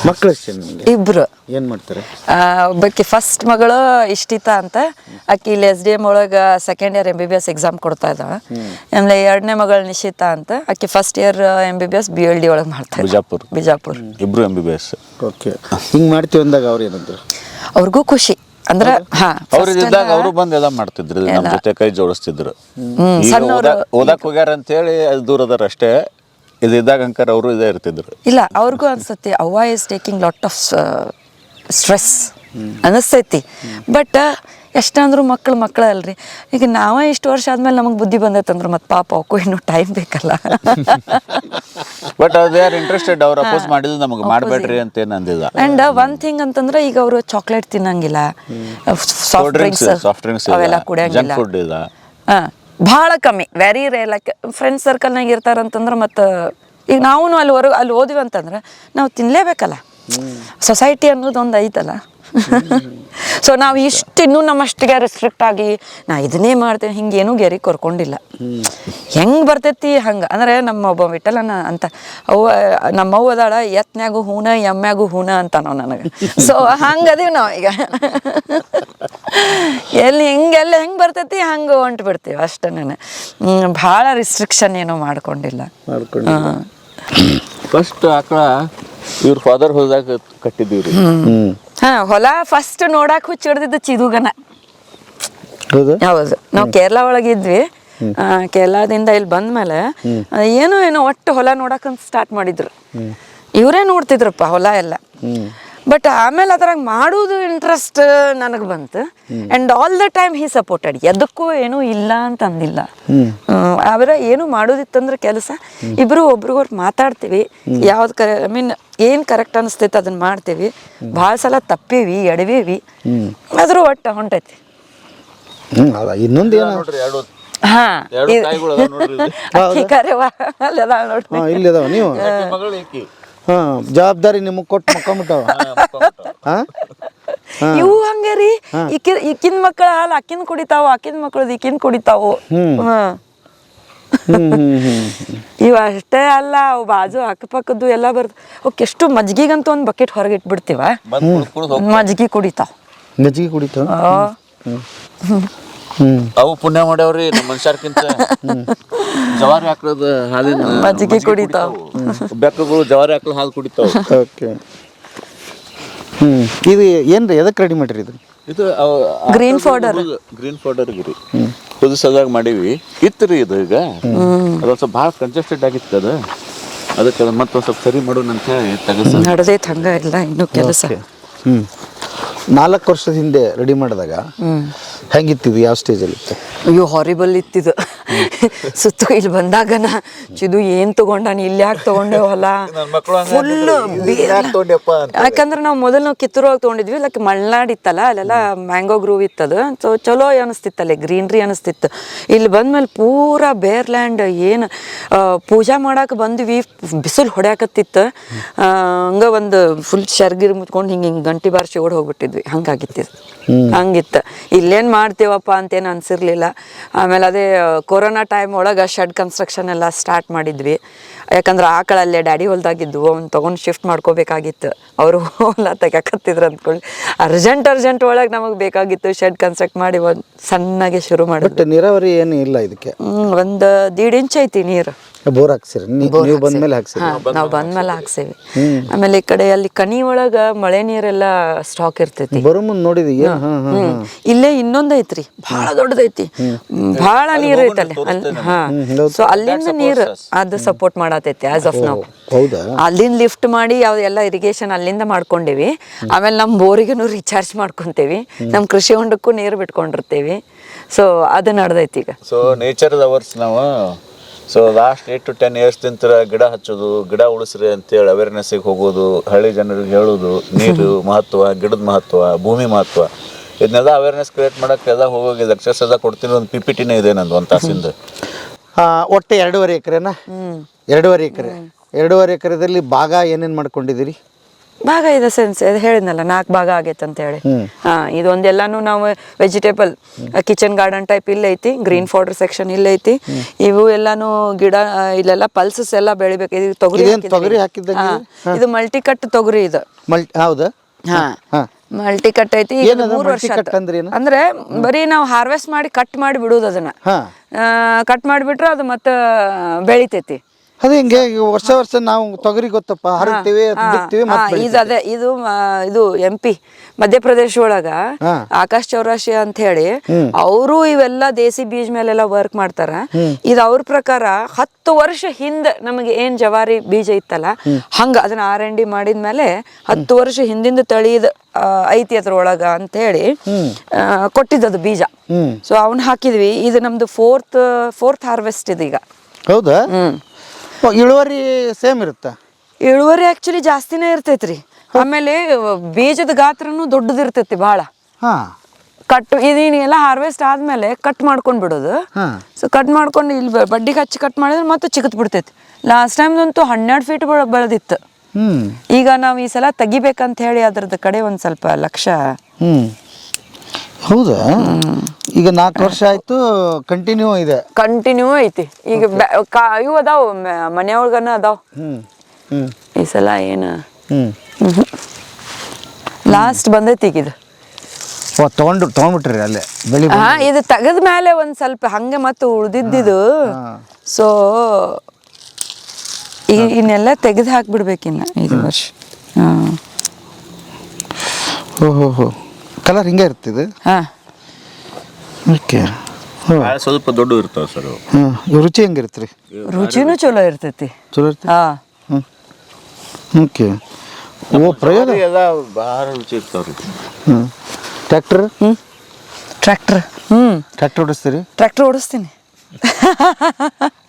ಅಷ್ಟೇ ನಿಮ್ಗೆ? ಇಬ್ರು. ಏನ್ ಮಾಡ್ತಾರೆ? ಆ, ಒಬ್ಬಾಕಿ ಫಸ್ಟ್ ಮಗಳು ಇಷ್ಟಿತ ಅಂತ ಆಕಿ ಇಲ್ಲಿ ಎಸ್ ಡಿ ಎಂ ಒಳಗೆ second year M B B S exam ಕೊಡ್ತಾ ಇದ್ದಾಳೆ. ಆಮೇಲೆ ಎರಡನೇ ಮಗಳು ನಿಶಿತಾ ಅಂತ ಆಕಿ first year M B B S B L D ಒಳಗೆ ಮಾಡ್ತಾ ಇದ್ದಾಳೆ. ಬಿಜಾಪುರ್. ಬಿಜಾಪುರ್. ಇಬ್ರು M B B S okay. ಹಿಂಗೆ ಮಾಡ್ತೀವಿ ಅಂದಾಗ ಅವ್ರು ಏನಂದ್ರು ಅವ್ರಿಗೂ ಖುಷಿ. ಅಂದ್ರೆ ಹಾ ಅವ್ರು ಇದ್ದಾಗ ಅವರು ಬಂದು ಎಲ್ಲ ಮಾಡ್ತಿದ್ರು ನಮ್ಮ ಜೊತೆ ಕೈ ಜೋಡಿಸ್ತಿದ್ರು. ಈಗ ಸಣ್ಣವ್ರು- ಓದಾಕ್- ಓದಾಕ್ ಹೋಗ್ಯಾರ ಅಂತ ಹೇಳಿ ದೂರ ಅದಾರ ಅಷ್ಟೇ. ಇದ್ದಾಗ ಅಂಕರ್ ಅವರು ಇದೇ ಇರ್ತಿದ್ರು. ಇಲ್ಲ ಅವ್ರಿಗೂ ಅನ್ಸುತ್ತೆ ಅವ್ವ is taking lot of stress ಅನಿಸ್ತೈತಿ. ಬಟ್ ಎಷ್ಟಂದ್ರೂ ಮಕ್ಕಳು ಮಕ್ಳ ಅಲ್ರಿ ಈಗ ನಾವೇ ಇಷ್ಟು ವರ್ಷ ಆದ್ಮೇಲೆ ನಮಗೆ ಬುದ್ಧಿ ಬಂದೈತಂದ್ರೆ ಮತ್ತೆ ಪಾಪ ಅವಕ್ಕೂ ಇನ್ನೂ ಟೈಮ್ ಬೇಕಲ್ಲ. ಬಟ್ ದೇ ಆರ್ ಇಂಟ್ರೆಸ್ಟೆಡ್ ಅವ್ರು ಅಪೋಸ್ ಮಾಡಿದ್ರು ನಮಗೆ ಮಾಡಬೇಡ್ರಿ ಅಂತ ಏನು ಅಂದಿಲ್ಲ ಅಂಡ್ ಒನ್ ಥಿಂಗ್ ಅಂತಂದ್ರೆ ಈಗ ಅವರು ಚಾಕ್ಲೇಟ್ ತಿನ್ನಂಗಿಲ್ಲ. ಸಾಫ್ಟ್ ಡ್ರಿಂಕ್ಸ್ ಸಾಫ್ಟ್ ಡ್ರಿಂಕ್ಸ್ ಅವೆಲ್ಲ ಜಂಕ್ ಕುಡಿಯಂಗಿಲ್ಲ ಫುಡ್ ಇಲ್ಲ. ಹಾ. ಭಾಳ ಕಮ್ಮಿ. ವೆರಿ ರೇರ್ ಲೈಕ್ ಫ್ರೆಂಡ್ಸ್ ಸರ್ಕಲ್ನಾಗ ಇರ್ತಾರಂತಂದ್ರೆ ಮತ್ತು ಈಗ ನಾವು ಅಲ್ಲಿ ಹೊರಗೆ ಅಲ್ಲಿ ಹೋದ್ವಿ ಅಂತಂದ್ರೆ ನಾವು ತಿನ್ನಲೇಬೇಕಲ್ಲ ಸೊಸೈಟಿ ಅನ್ನೋದು ಒಂದು ಐತಲ್ಲ? ಸೊ ನಾವು ಇಷ್ಟು ಇನ್ನೂ ನಮ್ಮಷ್ಟಿಗೆ ರೆಸ್ಟ್ರಿಕ್ಟ್ ಆಗಿ ನಾ ಇದನ್ನೇ ಮಾಡ್ತೇನೆ ಹಿಂಗೇನು ಗೆರಿ ಕೊರ್ಕೊಂಡಿಲ್ಲ. ಹೆಂಗೆ ಬರ್ತೈತಿ ಹಂಗೆ? ಅಂದರೆ ನಮ್ಮ ಒಬ್ಬ ವಿಠಲನ ಅಂತ ಅವ್ವ ನಮ್ಮವ್ವ ಅದಾಳ ಎತ್ನ್ಯಾಗು ಹೂನ ಎಮ್ಮ್ಯಾಗು ಹೂನ ಅಂತಾನವ ನನಗೆ. ಸೊ ಹಂಗೆ ಅದೀವಿ ನಾವು ಈಗ. ಎಲ್ಲಿ ಹೆಂಗೆಲ್ಲ ಹೆಂಗೆ ಬರ್ತೈತಿ ಹಂಗೆ ಹೊಂಟು ಬಿಡ್ತೀವಿ ಅಷ್ಟೇ ನಾನು. ಭಾಳ ರಿಸ್ಟ್ರಿಕ್ಷನ್ ಏನೂ ಮಾಡ್ಕೊಂಡಿಲ್ಲ. ಮಾಡ್ಕೊಂಡು ಫಸ್ಟ್ ಆಕಳ ಇವ್ರ ಫಾದರ್ ಹೋದಾಗ ಕಟ್ಟಿದ್ವಿ ರೀ ಹಾ ಹೊಲ ಫಸ್ಟ್ ನೋಡಾಕ್ ಹುಚ್ಚ ಹಿಡ್ದಿದ್ದು ಚಿದುಗನ. ಹೌದು? ಹೌದು. ನಾವು ಕೇರಳ ಒಳಗಿದ್ವಿ ಆ, ಕೇರಳದಿಂದ ಇಲ್ಲಿ ಬಂದ್ಮೇಲೆ ಆ, ಏನೋ ಏನೋ ಒಟ್ಟು ಹೊಲ ನೋಡಕ್ಕಂತ ಸ್ಟಾರ್ಟ್ ಮಾಡಿದ್ರು. ಇವರೇ ನೋಡ್ತಿದ್ರಪ್ಪ ಹೊಲ ಎಲ್ಲ. ಬಟ್ ಆಮೇಲೆ ಅದ್ರಾಗ ಮಾಡೋದು ಇಂಟ್ರೆಸ್ಟ್ ನನಗೆ ಬಂತು. And all the time he supported ಎದಕ್ಕೂ ಏನೂ ಇಲ್ಲ ಅಂತ ಅಂದಿಲ್ಲ ಅವರ ಏನು ಮಾಡೋದಿತ್ತಂದ್ರೆ ಕೆಲಸ. ಇಬ್ರು ಒಬ್ರಿಗೊಬ್ರು ಮಾತಾಡ್ತೀವಿ. ಯಾವ್ದು ಕರೆ ಐ ಮೀನ್ ಏನು ಕರೆಕ್ಟ್ ಅನಿಸ್ತೈತೆ ಅದನ್ನ ಮಾಡ್ತೀವಿ. ಭಾಳ ಸಲ ತಪ್ಪೀವಿ ಎಡವೀವಿ. ಆದ್ರೂ ಒಟ್ಟು ಹೊಂಟೈತಿ. ಇನ್ನೊಂದು ಎರಡು ಹಾ ಎರಡು ಇದು- ತಾಯಿಗಳು ಅದಾವ ನೋಡ್ರಿ ಇಲ್ಲಿ. ಅಕ್ಕಿ ಕರೆವಾ ಅಲ್ಲಿ ಅದಾಳ ನೋಡ್ರಿ. ಹಾ ಇಲ್ಲಿ ಅದಾವ ನೀವು ಹಾ ಜವಾಬ್ದಾರಿ ನಿಮಗ್ ಕೊಟ್ಟು ಮಕ್ಕೊಂಬಿಟ್ಟವ ಹಾ ಇವು ಹಂಗ ರೀ. ಇಕ್ಕಿ ಇಕ್ಕಿನ ಮಕ್ಕಳ ಹಾಲು ಅಕ್ಕಿನ ಕುಡಿತಾವ ಅಕ್ಕಿನ ಮಕ್ಕಳದು ಇಕ್ಕಿನ ಕುಡಿತಾವು. ಹಾ. ಇವು ಅಷ್ಟೇ ಅಲ್ಲ ಅವು ಬಾಜು ಅಕ್ಕಪಕ್ಕದ್ದು ಎಲ್ಲ ಬರ್ತ ಅವಕ್ಕೆ ಎಷ್ಟು ಮಜ್ಗಿಗಂತ ಒಂದ್ ಬಕೆಟ್ ಹೊರಗೆ ಇಟ್ಬಿಡ್ತೀವ. ಮಜ್ಗಿ ಕುಡಿತಾವ್ ಮಜ್ಗಿ ಕುಡಿತಾವ್. ಮಜ್ಜಿಗೆ ಕುಡಿತಾವ? ಅವು ಪುಣ್ಯ ಮಾಡ್ಯಾವ್ರಿ ನಮ್ಮ ಮನುಷ್ಯರ್ಕಿಂತ. ಜವಾರಿ ಆಕಳದ ಹಾಲಿನ ಮಜ್ಜಿಗೆ ಕುಡಿತಾವ್. ಬೆಕ್ಕಗಳು ಜವಾರಿ ಆಕಳ ಹಾಲು ಕುಡಿತಾವ. ಓಕೆ. ಹ್ಮ್. ಇದು ಏನ್ರಿ ಎದಕ್ಕೆ ರೆಡಿ ಮಾಡಿರಿ ಇದು? ಇದು ಗ್ರೀನ್ fodder. ಗ್ರೀನ್ ಫೋಡರ್ ರೀ ಕುದಿಸೋದಾಗ ಮಾಡೀವಿ. ಇತ್ತು ಇದು ಈಗ. ಅದು ಸ್ವಲ್ಪ ಭಾಳ ಕಂಜೆಸ್ಟೆಡ್ ಆಗಿತ್ತು ಅದು. ಅದಕ್ಕೆ ಅದು ಮತ್ತೆ ಸ್ವಲ್ಪ ಸರಿ ಮಾಡೋಣ ಅಂತ ತೆಗೆಸ ತಂಗ ಹಂಗ ಇಲ್ಲ ಇನ್ನೂ ಕೆಲಸ. ಹ್ಮ್. ನಾಲ್ಕು ವರ್ಷದ ಹಿಂದೆ ರೆಡಿ ಮಾಡಿದಾಗ ಹೆಂಗಿತ್ತಿದು ಯಾವ ಸ್ಟೇಜಲ್ಲಿ ಇತ್ತು? ಅಯ್ಯೋ ಹಾರಿಬಲ್ ಇತ್ತಿದು. ಸುತ್ತ ಇಲ್ಲಿ ಬಂದಾಗನ ಚಿದು ಏನ್ ತಗೊಂಡಾನ ಇಲ್ಲಿ ಯಾಕೆ ತಗೊಂಡೆ ಹೊಲ? ಫುಲ್ ಯಾಕಂದ್ರೆ ನಾವು ಮೊದಲು ನಾವು ಕಿತ್ತೂರೊಳಗೆ ತಗೊಂಡಿದ್ವಿ ಲೈಕ್ ಮಲ್ನಾಡ್ ಇತ್ತಲ್ಲ ಅಲ್ಲೆಲ್ಲ ಮ್ಯಾಂಗೋ ಗ್ರೂವ್ ಇತ್ತದು. ಸೊ ಚಲೋ ಅನಿಸ್ತಿತ್ತಲ್ಲಿ ಗ್ರೀನ್ರಿ ಅನಿಸ್ತಿತ್ತು. ಇಲ್ಲಿ ಬಂದ್ಮೇಲೆ ಪೂರಾ ಬೇರ್ ಲ್ಯಾಂಡ್ ಏನು ಪೂಜಾ ಮಾಡಕ್ಕೆ ಬಂದ್ವಿ ಬಿಸಿಲು ಹೊಡ್ಯಾಕತ್ತಿತ್ತು. ಹಂಗ ಒಂದು ಫುಲ್ ಶರ್ಗಿರ್ ಮುತ್ಕೊಂಡು ಹಿಂಗೆ ಹಿಂಗೆ ಗಂಟಿ ಬಾರಿಸಿ ಓಡ್ ಹೋಗ್ಬಿಟ್ಟಿದ್ವಿ. ಹಂಗಾಗಿತ್ತು ಹಂಗಿತ್ತು. ಇಲ್ಲೇನು ಮಾಡ್ತೀವಪ್ಪ ಅಂತೇನು ಅನ್ಸಿರ್ಲಿಲ್ಲ. ಆಮೇಲೆ ಅದೇ ಕೊರೋನಾ ಟೈಮ್ ಒಳಗೆ ಶೆಡ್ ಕನ್ಸ್ಟ್ರಕ್ಷನ್ ಎಲ್ಲ ಸ್ಟಾರ್ಟ್ ಮಾಡಿದ್ವಿ. ಯಾಕಂದ್ರೆ ಆಕಳಲ್ಲೇ ಡ್ಯಾಡಿ ಹೊಲ್ದಾಗಿದ್ದು ಅವ್ನು ತೊಗೊಂಡು ಶಿಫ್ಟ್ ಮಾಡ್ಕೋಬೇಕಾಗಿತ್ತು. ಅವರು ಹೊಲ ತೆಗಕತ್ತಿದ್ರು ಅಂದ್ಕೊಳ್ಳಿ. ಅರ್ಜೆಂಟ್ ಅರ್ಜೆಂಟ್ ಒಳಗೆ ನಮಗೆ ಬೇಕಾಗಿತ್ತು ಶೆಡ್ ಕನ್ಸ್ಟ್ರಕ್ಟ್ ಮಾಡಿ ಒಂದು ಸಣ್ಣಗೆ ಶುರು ಮಾಡಿ ಬಟ್ ನೀರಾವರಿ ಏನು ಇಲ್ಲ ಇದಕ್ಕೆ? ಹ್ಮ್ ಒಂದು ದೀಡ್ ಇಂಚ್ ಐತಿ ನೀರು. ಬೋರ್ ಹಾಕ್ಸಿರಿ. ನೀವು ಬಂದ್ಮೇಲೆ ಹಾಕ್ಸಿರಿ. ಹಾ ನಾವು ಬಂದ್ಮೇಲೆ ಹಾಕ್ಸೇವಿ. ಆಮೇಲೆ ಈ ಕಡೆ ಅಲ್ಲಿ ಕಣಿ ಒಳಗ ಮಳೆ ನೀರೆಲ್ಲ ಸ್ಟಾಕ್ ಇರ್ತೈತಿ. ಬರೋ ಮುಂದೆ ನೋಡಿದಿ? ಇಲ್ಲೇ ಇನ್ನೊಂದ್ ಐತ್ರಿ. ಬಹಳ ದೊಡ್ಡದೈತಿ. ಬಹಳ ನೀರ್ ಐತಲ್ಲಿ. ಹಾ. ಸೊ ಅಲ್ಲಿಂದ ನೀರ್ ಅದು ಸಪೋರ್ಟ್ ಮಾಡತೈತಿ ಆಸ್ ಆಫ್ ನಾವು ಹೌದಾ? ಅಲ್ಲಿಂದ ಲಿಫ್ಟ್ ಮಾಡಿ ಯಾವ ಎಲ್ಲ ಇರಿಗೇಷನ್ ಅಲ್ಲಿಂದ ಮಾಡ್ಕೊಂಡಿವಿ. ಆಮೇಲೆ ನಮ್ಮ ಬೋರಿಗೂ ರಿಚಾರ್ಜ್ ಮಾಡ್ಕೊತೇವಿ. ನಮ್ಮ ಕೃಷಿ ಹೊಂಡಕ್ಕೂ ನೀರು ಬಿಟ್ಕೊಂಡಿರ್ತೀವಿ. ಸೊ ಅದು ನಡೆದೈತಿ ಈಗ. ಸೊ ನೇಚರ್ ಅವರ್ಸ್ ನಾವು so last eight to ten years ತಿಂತರ ಗಿಡ ಹಚ್ಚೋದು ಗಿಡ ಉಳಿಸ್ರಿ ಅಂತೇಳಿ ಅವೇರ್ನೆಸ್ಸಿಗೆ ಹೋಗೋದು ಹಳ್ಳಿ ಜನರಿಗೆ ಹೇಳೋದು ನೀರು ಮಹತ್ವ ಗಿಡದ ಮಹತ್ವ ಭೂಮಿ ಮಹತ್ವ. ಇದನ್ನೆಲ್ಲ ಅವೇರ್ನೆಸ್ ಕ್ರಿಯೇಟ್ ಮಾಡಕ್ಕೆ ಎಲ್ಲ ಹೋಗಿ ಲೆಕ್ಚರ್ಸ್ ಎಲ್ಲ ಕೊಡ್ತೀನಿ ಒಂದು ಪಿ ಪಿ ಟಿನೇ ಇದೆ ನಂದು ಒಂದು ತಾಸಿಂದ. ಒಟ್ಟು ಎರಡೂವರೆ ಎಕರೆನಾ? ಎರಡೂವರೆ ಎಕರೆ. ಎರಡೂವರೆ ಎಕರೆದಲ್ಲಿ ಭಾಗ ಏನೇನು ಮಾಡ್ಕೊಂಡಿದ್ದೀರಿ? ಭಾಗ ಇದೆ ಸೆನ್ಸ್ ಅದು ಹೇಳಿದ್ನಲ್ಲ ನಾಲ್ಕು ಭಾಗ ಆಗೈತೆ ಅಂತ ಹೇಳಿ. ಹಾ ಇದೊಂದೆಲ್ಲಾನು ನಾವು ವೆಜಿಟೇಬಲ್ ಕಿಚನ್ ಗಾರ್ಡನ್ ಟೈಪ್ ಇಲ್ಲ ಐತಿ ಗ್ರೀನ್ ಫೌಡರ್ ಸೆಕ್ಷನ್ ಇಲ್ಲ ಐತಿ ಇವು ಎಲ್ಲಾನು ಗಿಡ ಇಲ್ಲೆಲ್ಲ ಪಲ್ಸಸ್ ಎಲ್ಲ ಬೆಳಿಬೇಕು ಇದು ತೊಗರಿ. ತೊಗರಿ ಹಾಕಿದ್ದಂಗೆ ಇದು ಮಲ್ಟಿ ಕಟ್ ತೊಗರಿ ಇದು. ಮಲ್ಟಿ ಹೌದಾ? ಹಾ. ಮಲ್ಟಿ ಕಟ್ ಐತಿ ಮೂರು ವರ್ಷ ಅಂದ್ರೆ ಅಂದ್ರೆ ಬರೀ ನಾವು ಹಾರ್ವೆಸ್ಟ್ ಮಾಡಿ ಕಟ್ ಮಾಡಿ ಬಿಡುದು ಅದನ್ನ. ಕಟ್ ಮಾಡಿಬಿಟ್ರೆ ಅದು ಮತ್ತೆ ಬೆಳಿತೈತಿ. ಅದು ಹಿಂಗೆ? ಈಗ ವರ್ಷ ವರ್ಷ ನಾವು ತೊಗರಿ ಗೊತ್ತಪ್ಪ ಹರಗ್ತೀವಿ ಅದ್ ಬಿತ್ತೀವಿ ಹಾ, ಮತ್ತೆ ಇದು ಅದೇ ಇದು ಆ, ಇದು ಎಂ ಪಿ ಮಧ್ಯಪ್ರದೇಶ ಒಳಗ ಹಾ. ಆಕಾಶ್ ಚೌರಾಶಿ ಅಂತ ಹೇಳಿ ಅವರು ಇವೆಲ್ಲ ದೇಸಿ ಬೀಜ ಮೇಲೆಲ್ಲ ವರ್ಕ್ ಮಾಡ್ತಾರ. ಇದು ಅವ್ರ ಪ್ರಕಾರ ಹತ್ತು ವರ್ಷ ಹಿಂದ ನಮಗೆ ಏನ್ ಜವಾರಿ ಬೀಜ ಇತ್ತಲ್ಲ ಹಂಗ ಅದನ್ನ ಆರ್ ಎನ್ ಡಿ ಮಾಡಿದ್ಮೇಲೆ ಹತ್ತು ವರ್ಷ ಹಿಂದಿಂದ ತಳಿದ ಆ, ಐತಿ ಅದ್ರೊಳಗ ಅಂತ ಹೇಳಿ ಕೊಟ್ಟಿದ್ದದು ಬೀಜ. ಸೊ ಅವನ್ ಹಾಕಿದ್ವಿ. ಇದು ನಮ್ದು ಫೋರ್ತ್ ಫೋರ್ತ್ ಹಾರ್ವೆಸ್ಟ್ ಇದೀಗ ಈಗ. ಹೌದಾ? ಹ್ಮ್. ಇಳುವರಿ ಸೇಮ್ ಇರುತ್ತಾ? ಇಳುವರಿ ಆಕ್ಚುಲಿ ಜಾಸ್ತಿನೇ ಇರ್ತೈತ್ರಿ. ಆಮೇಲೆ ಬೀಜದ ಗಾತ್ರನು ದೊಡ್ಡದಿರ್ತೈತಿ ಬಹಳ ಹಾ. ಕಟ್ ಇದೇನೆಲ್ಲ ಹಾರ್ವೆಸ್ಟ್ ಆದ್ಮೇಲೆ ಕಟ್ ಮಾಡ್ಕೊಂಡ್ ಬಿಡೋದು. ಸೊ ಕಟ್ ಮಾಡ್ಕೊಂಡು ಇಲ್ಲಿ ಬಡ್ಡಿ ಬಡ್ಡಿಗೆ ಹಚ್ಚಿ ಕಟ್ ಮಾಡಿದ್ರೆ ಮತ್ತೆ ಚಿಕ್ಕ ಬಿಡ್ತೈತಿ. ಲಾಸ್ಟ್ ಟೈಮ್ದಂತೂ ಹನ್ನೆರಡು ಫೀಟ್ ಬೆಳೆದಿತ್ತು. ಈಗ ನಾವು ಈ ಸಲ ತೆಗಿಬೇಕಂತ ಹೇಳಿ ಅದ್ರದ್ದು ಕಡೆ ಒಂದ್ ಸ್ವಲ್ಪ ಲಕ್ಷ. ಹೌದಾ. ಈಗ ನಾಲ್ಕು ವರ್ಷ ಆಯ್ತು ಕಂಟಿನ್ಯೂ ಇದೆ. ಕಂಟಿನ್ಯೂ ಐತಿ. ಈಗ ಬ್ಯಾ- ಕಾ- ಇವು ಅದಾವ ಮನೆಯೊಳಗನ ಅದಾವ. ಹ್ಮ್ ಹ್ಮ್. ಈ ಸಲ ಏನು? ಹ್ಮ್. ಲಾಸ್ಟ್ ಬಂದೈತಿ ಈಗ ಇದು. ಓ ತಗೊಂಡು ತಗೊಂಡ್ಬಿಟ್ರಿ ಅಲ್ಲೇ ಬೆಳಿ ಹಾ ಇದು ತೆಗೆದ ಮೇಲೆ ಒಂದ್ ಸ್ವಲ್ಪ ಹಂಗೆ ಮತ್ತೆ ಉಳ್ದಿದ್ದಿದು ಸೊ ಇನ್ನೆಲ್ಲ ತೆಗೆದು ಹಾಕ್ಬಿಡ್ಬೇಕಿನ್ನ ಐದು ವರ್ಷ. ಹಾ. ಹೋ ಹೋ ಹೋ ಕಲರ್ ಹಿಂಗೆ ಇರ್ತದೆ ಹಾ. ಓಕೆ ಸ್ವಲ್ಪ ದೊಡ್ಡ ಇರ್ತಾವೆ ಸರ್ ಹ್ಞೂ ರುಚಿ ಹೆಂಗಿರುತ್ತೆ ರೀ ರುಚಿನೂ ಚಲೋ ಇರ್ತೈತಿ. ಚಲೋ ಇರ್ತದೆ ಹಾ. ಹ್ಞೂ ಓಕೆ ಓ ಪ್ರಯೋಗ ಎಲ್ಲ ಭಾಳ ರುಚಿ ಇರ್ತಾವ್ರಿ. ಹ್ಞೂ ಟ್ರ್ಯಾಕ್ಟರ್ ಹ್ಞೂ ಟ್ರ್ಯಾಕ್ಟರ್ ಹ್ಞೂ ಟ್ರ್ಯಾಕ್ಟರ್ ಓಡಿಸ್ತೀರಿ? ಟ್ರ್ಯಾಕ್ಟರ್ ಓಡಿಸ್ತೀನಿ.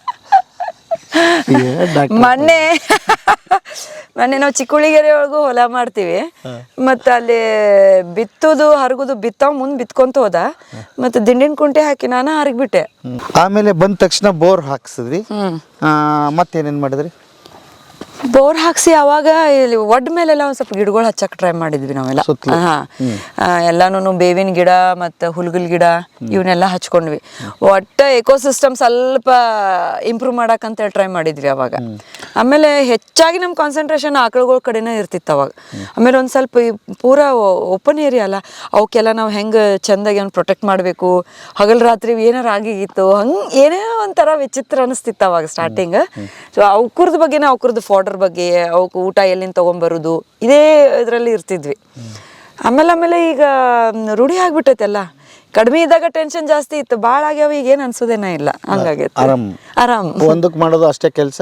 ಮೊನ್ನೆ ಮೊನ್ನೆ ನಾವು ಚಿಕ್ಕುಳಿಗೆರೆ ಒಳಗೂ ಹೊಲ ಮಾಡ್ತೀವಿ. ಮತ್ತೆ ಅಲ್ಲಿ ಬಿತ್ತುದು ಹರಗುದು ಬಿತ್ತಾವ್ ಮುಂದ್ ಬಿತ್ಕೊಂತ ಹೋದ. ಮತ್ತೆ ದಿಂಡಿನ ಕುಂಟೆ ಹಾಕಿ ನಾನು ಹರಗ್ಬಿಟ್ಟೆ. ಆಮೇಲೆ ಬಂದ ತಕ್ಷಣ ಬೋರ್ ಹಾಕ್ಸಿದ್ರಿ. ಮತ್ತೆ ಏನೇನ್ ಮತ್ತೇನೇನ್ ಮಾಡಿದ್ರಿ? ಬೋರ್ ಹಾಕ್ಸಿ ಅವಾಗ ಇಲ್ಲಿ ಒಡ್ ಮೇಲೆಲ್ಲ ಒಂದ್ ಸ್ವಲ್ಪ ಗಿಡಗಳು ಹಚ್ಚಕ್ ಟ್ರೈ ಮಾಡಿದ್ವಿ ನಾವೆಲ್ಲ. ಹಾ. ಎಲ್ಲಾನು ಬೇವಿನ ಗಿಡ ಮತ್ತ ಹುಲ್ಗಲ್ ಗಿಡ ಇವನ್ನೆಲ್ಲ ಹಚ್ಕೊಂಡ್ವಿ. ಒಟ್ಟ ಎಕೋಸಿಸ್ಟಮ್ ಸ್ವಲ್ಪ ಇಂಪ್ರೂವ್ ಮಾಡಕ್ಕಂತ ಟ್ರೈ ಮಾಡಿದ್ವಿ ಅವಾಗ. ಆಮೇಲೆ ಹೆಚ್ಚಾಗಿ ನಮ್ಮ ಕಾನ್ಸಂಟ್ರೇಷನ್ ಆಕಳುಗಳ ಕಡೆನೇ ಇರ್ತಿತ್ತು ಅವಾಗ. ಆಮೇಲೆ ಒಂದ್ ಸ್ವಲ್ಪ ಪೂರ ಓಪನ್ ಏರಿಯಾ ಅಲ್ಲ ಅವಕ್ಕೆಲ್ಲ ನಾವು ಹೆಂಗೆ ಚಂದಾಗಿ ಅವ್ನು ಪ್ರೊಟೆಕ್ಟ್ ಮಾಡಬೇಕು ಹಗಲ್ ರಾತ್ರಿ ಏನಾರ ಆಗಿತ್ತು ಹಂಗೆ ಏನೇ ಒಂಥರ ವಿಚಿತ್ರ ಅನಿಸ್ತಿತ್ತು ಅವಾಗ ಸ್ಟಾರ್ಟಿಂಗ್ ಸೊ ಅವ್ಕುರ್ದ ಬಗ್ಗೆನೇ ಅವ್ಕುರ್ದು ಫಾಡರ್ ಬಗ್ಗೆ ಅವಕ್ಕೆ ಊಟ ಎಲ್ಲಿಂದ ತೊಗೊಂಬರೋದು? ಇದೇ ಇದರಲ್ಲಿ ಇರ್ತಿದ್ವಿ. ಆಮೇಲೆ ಆಮೇಲೆ ಈಗ ರೂಢಿ ಆಗ್ಬಿಟ್ಟೈತೆಲ್ಲ. ಕಡಿಮೆ ಇದ್ದಾಗ ಟೆನ್ಷನ್ ಜಾಸ್ತಿ ಇತ್ತು. ಭಾಳ ಆಗ್ಯಾವ ಈಗ ಏನು ಅನ್ಸೋದೇನ ಇಲ್ಲ. ಹಂಗಾಗೈತೆ. ಆರಾಮ್. ಆರಾಮ್. ಒಂದಕ್ಕೆ ಮಾಡೋದು ಅಷ್ಟೇ ಕೆಲಸ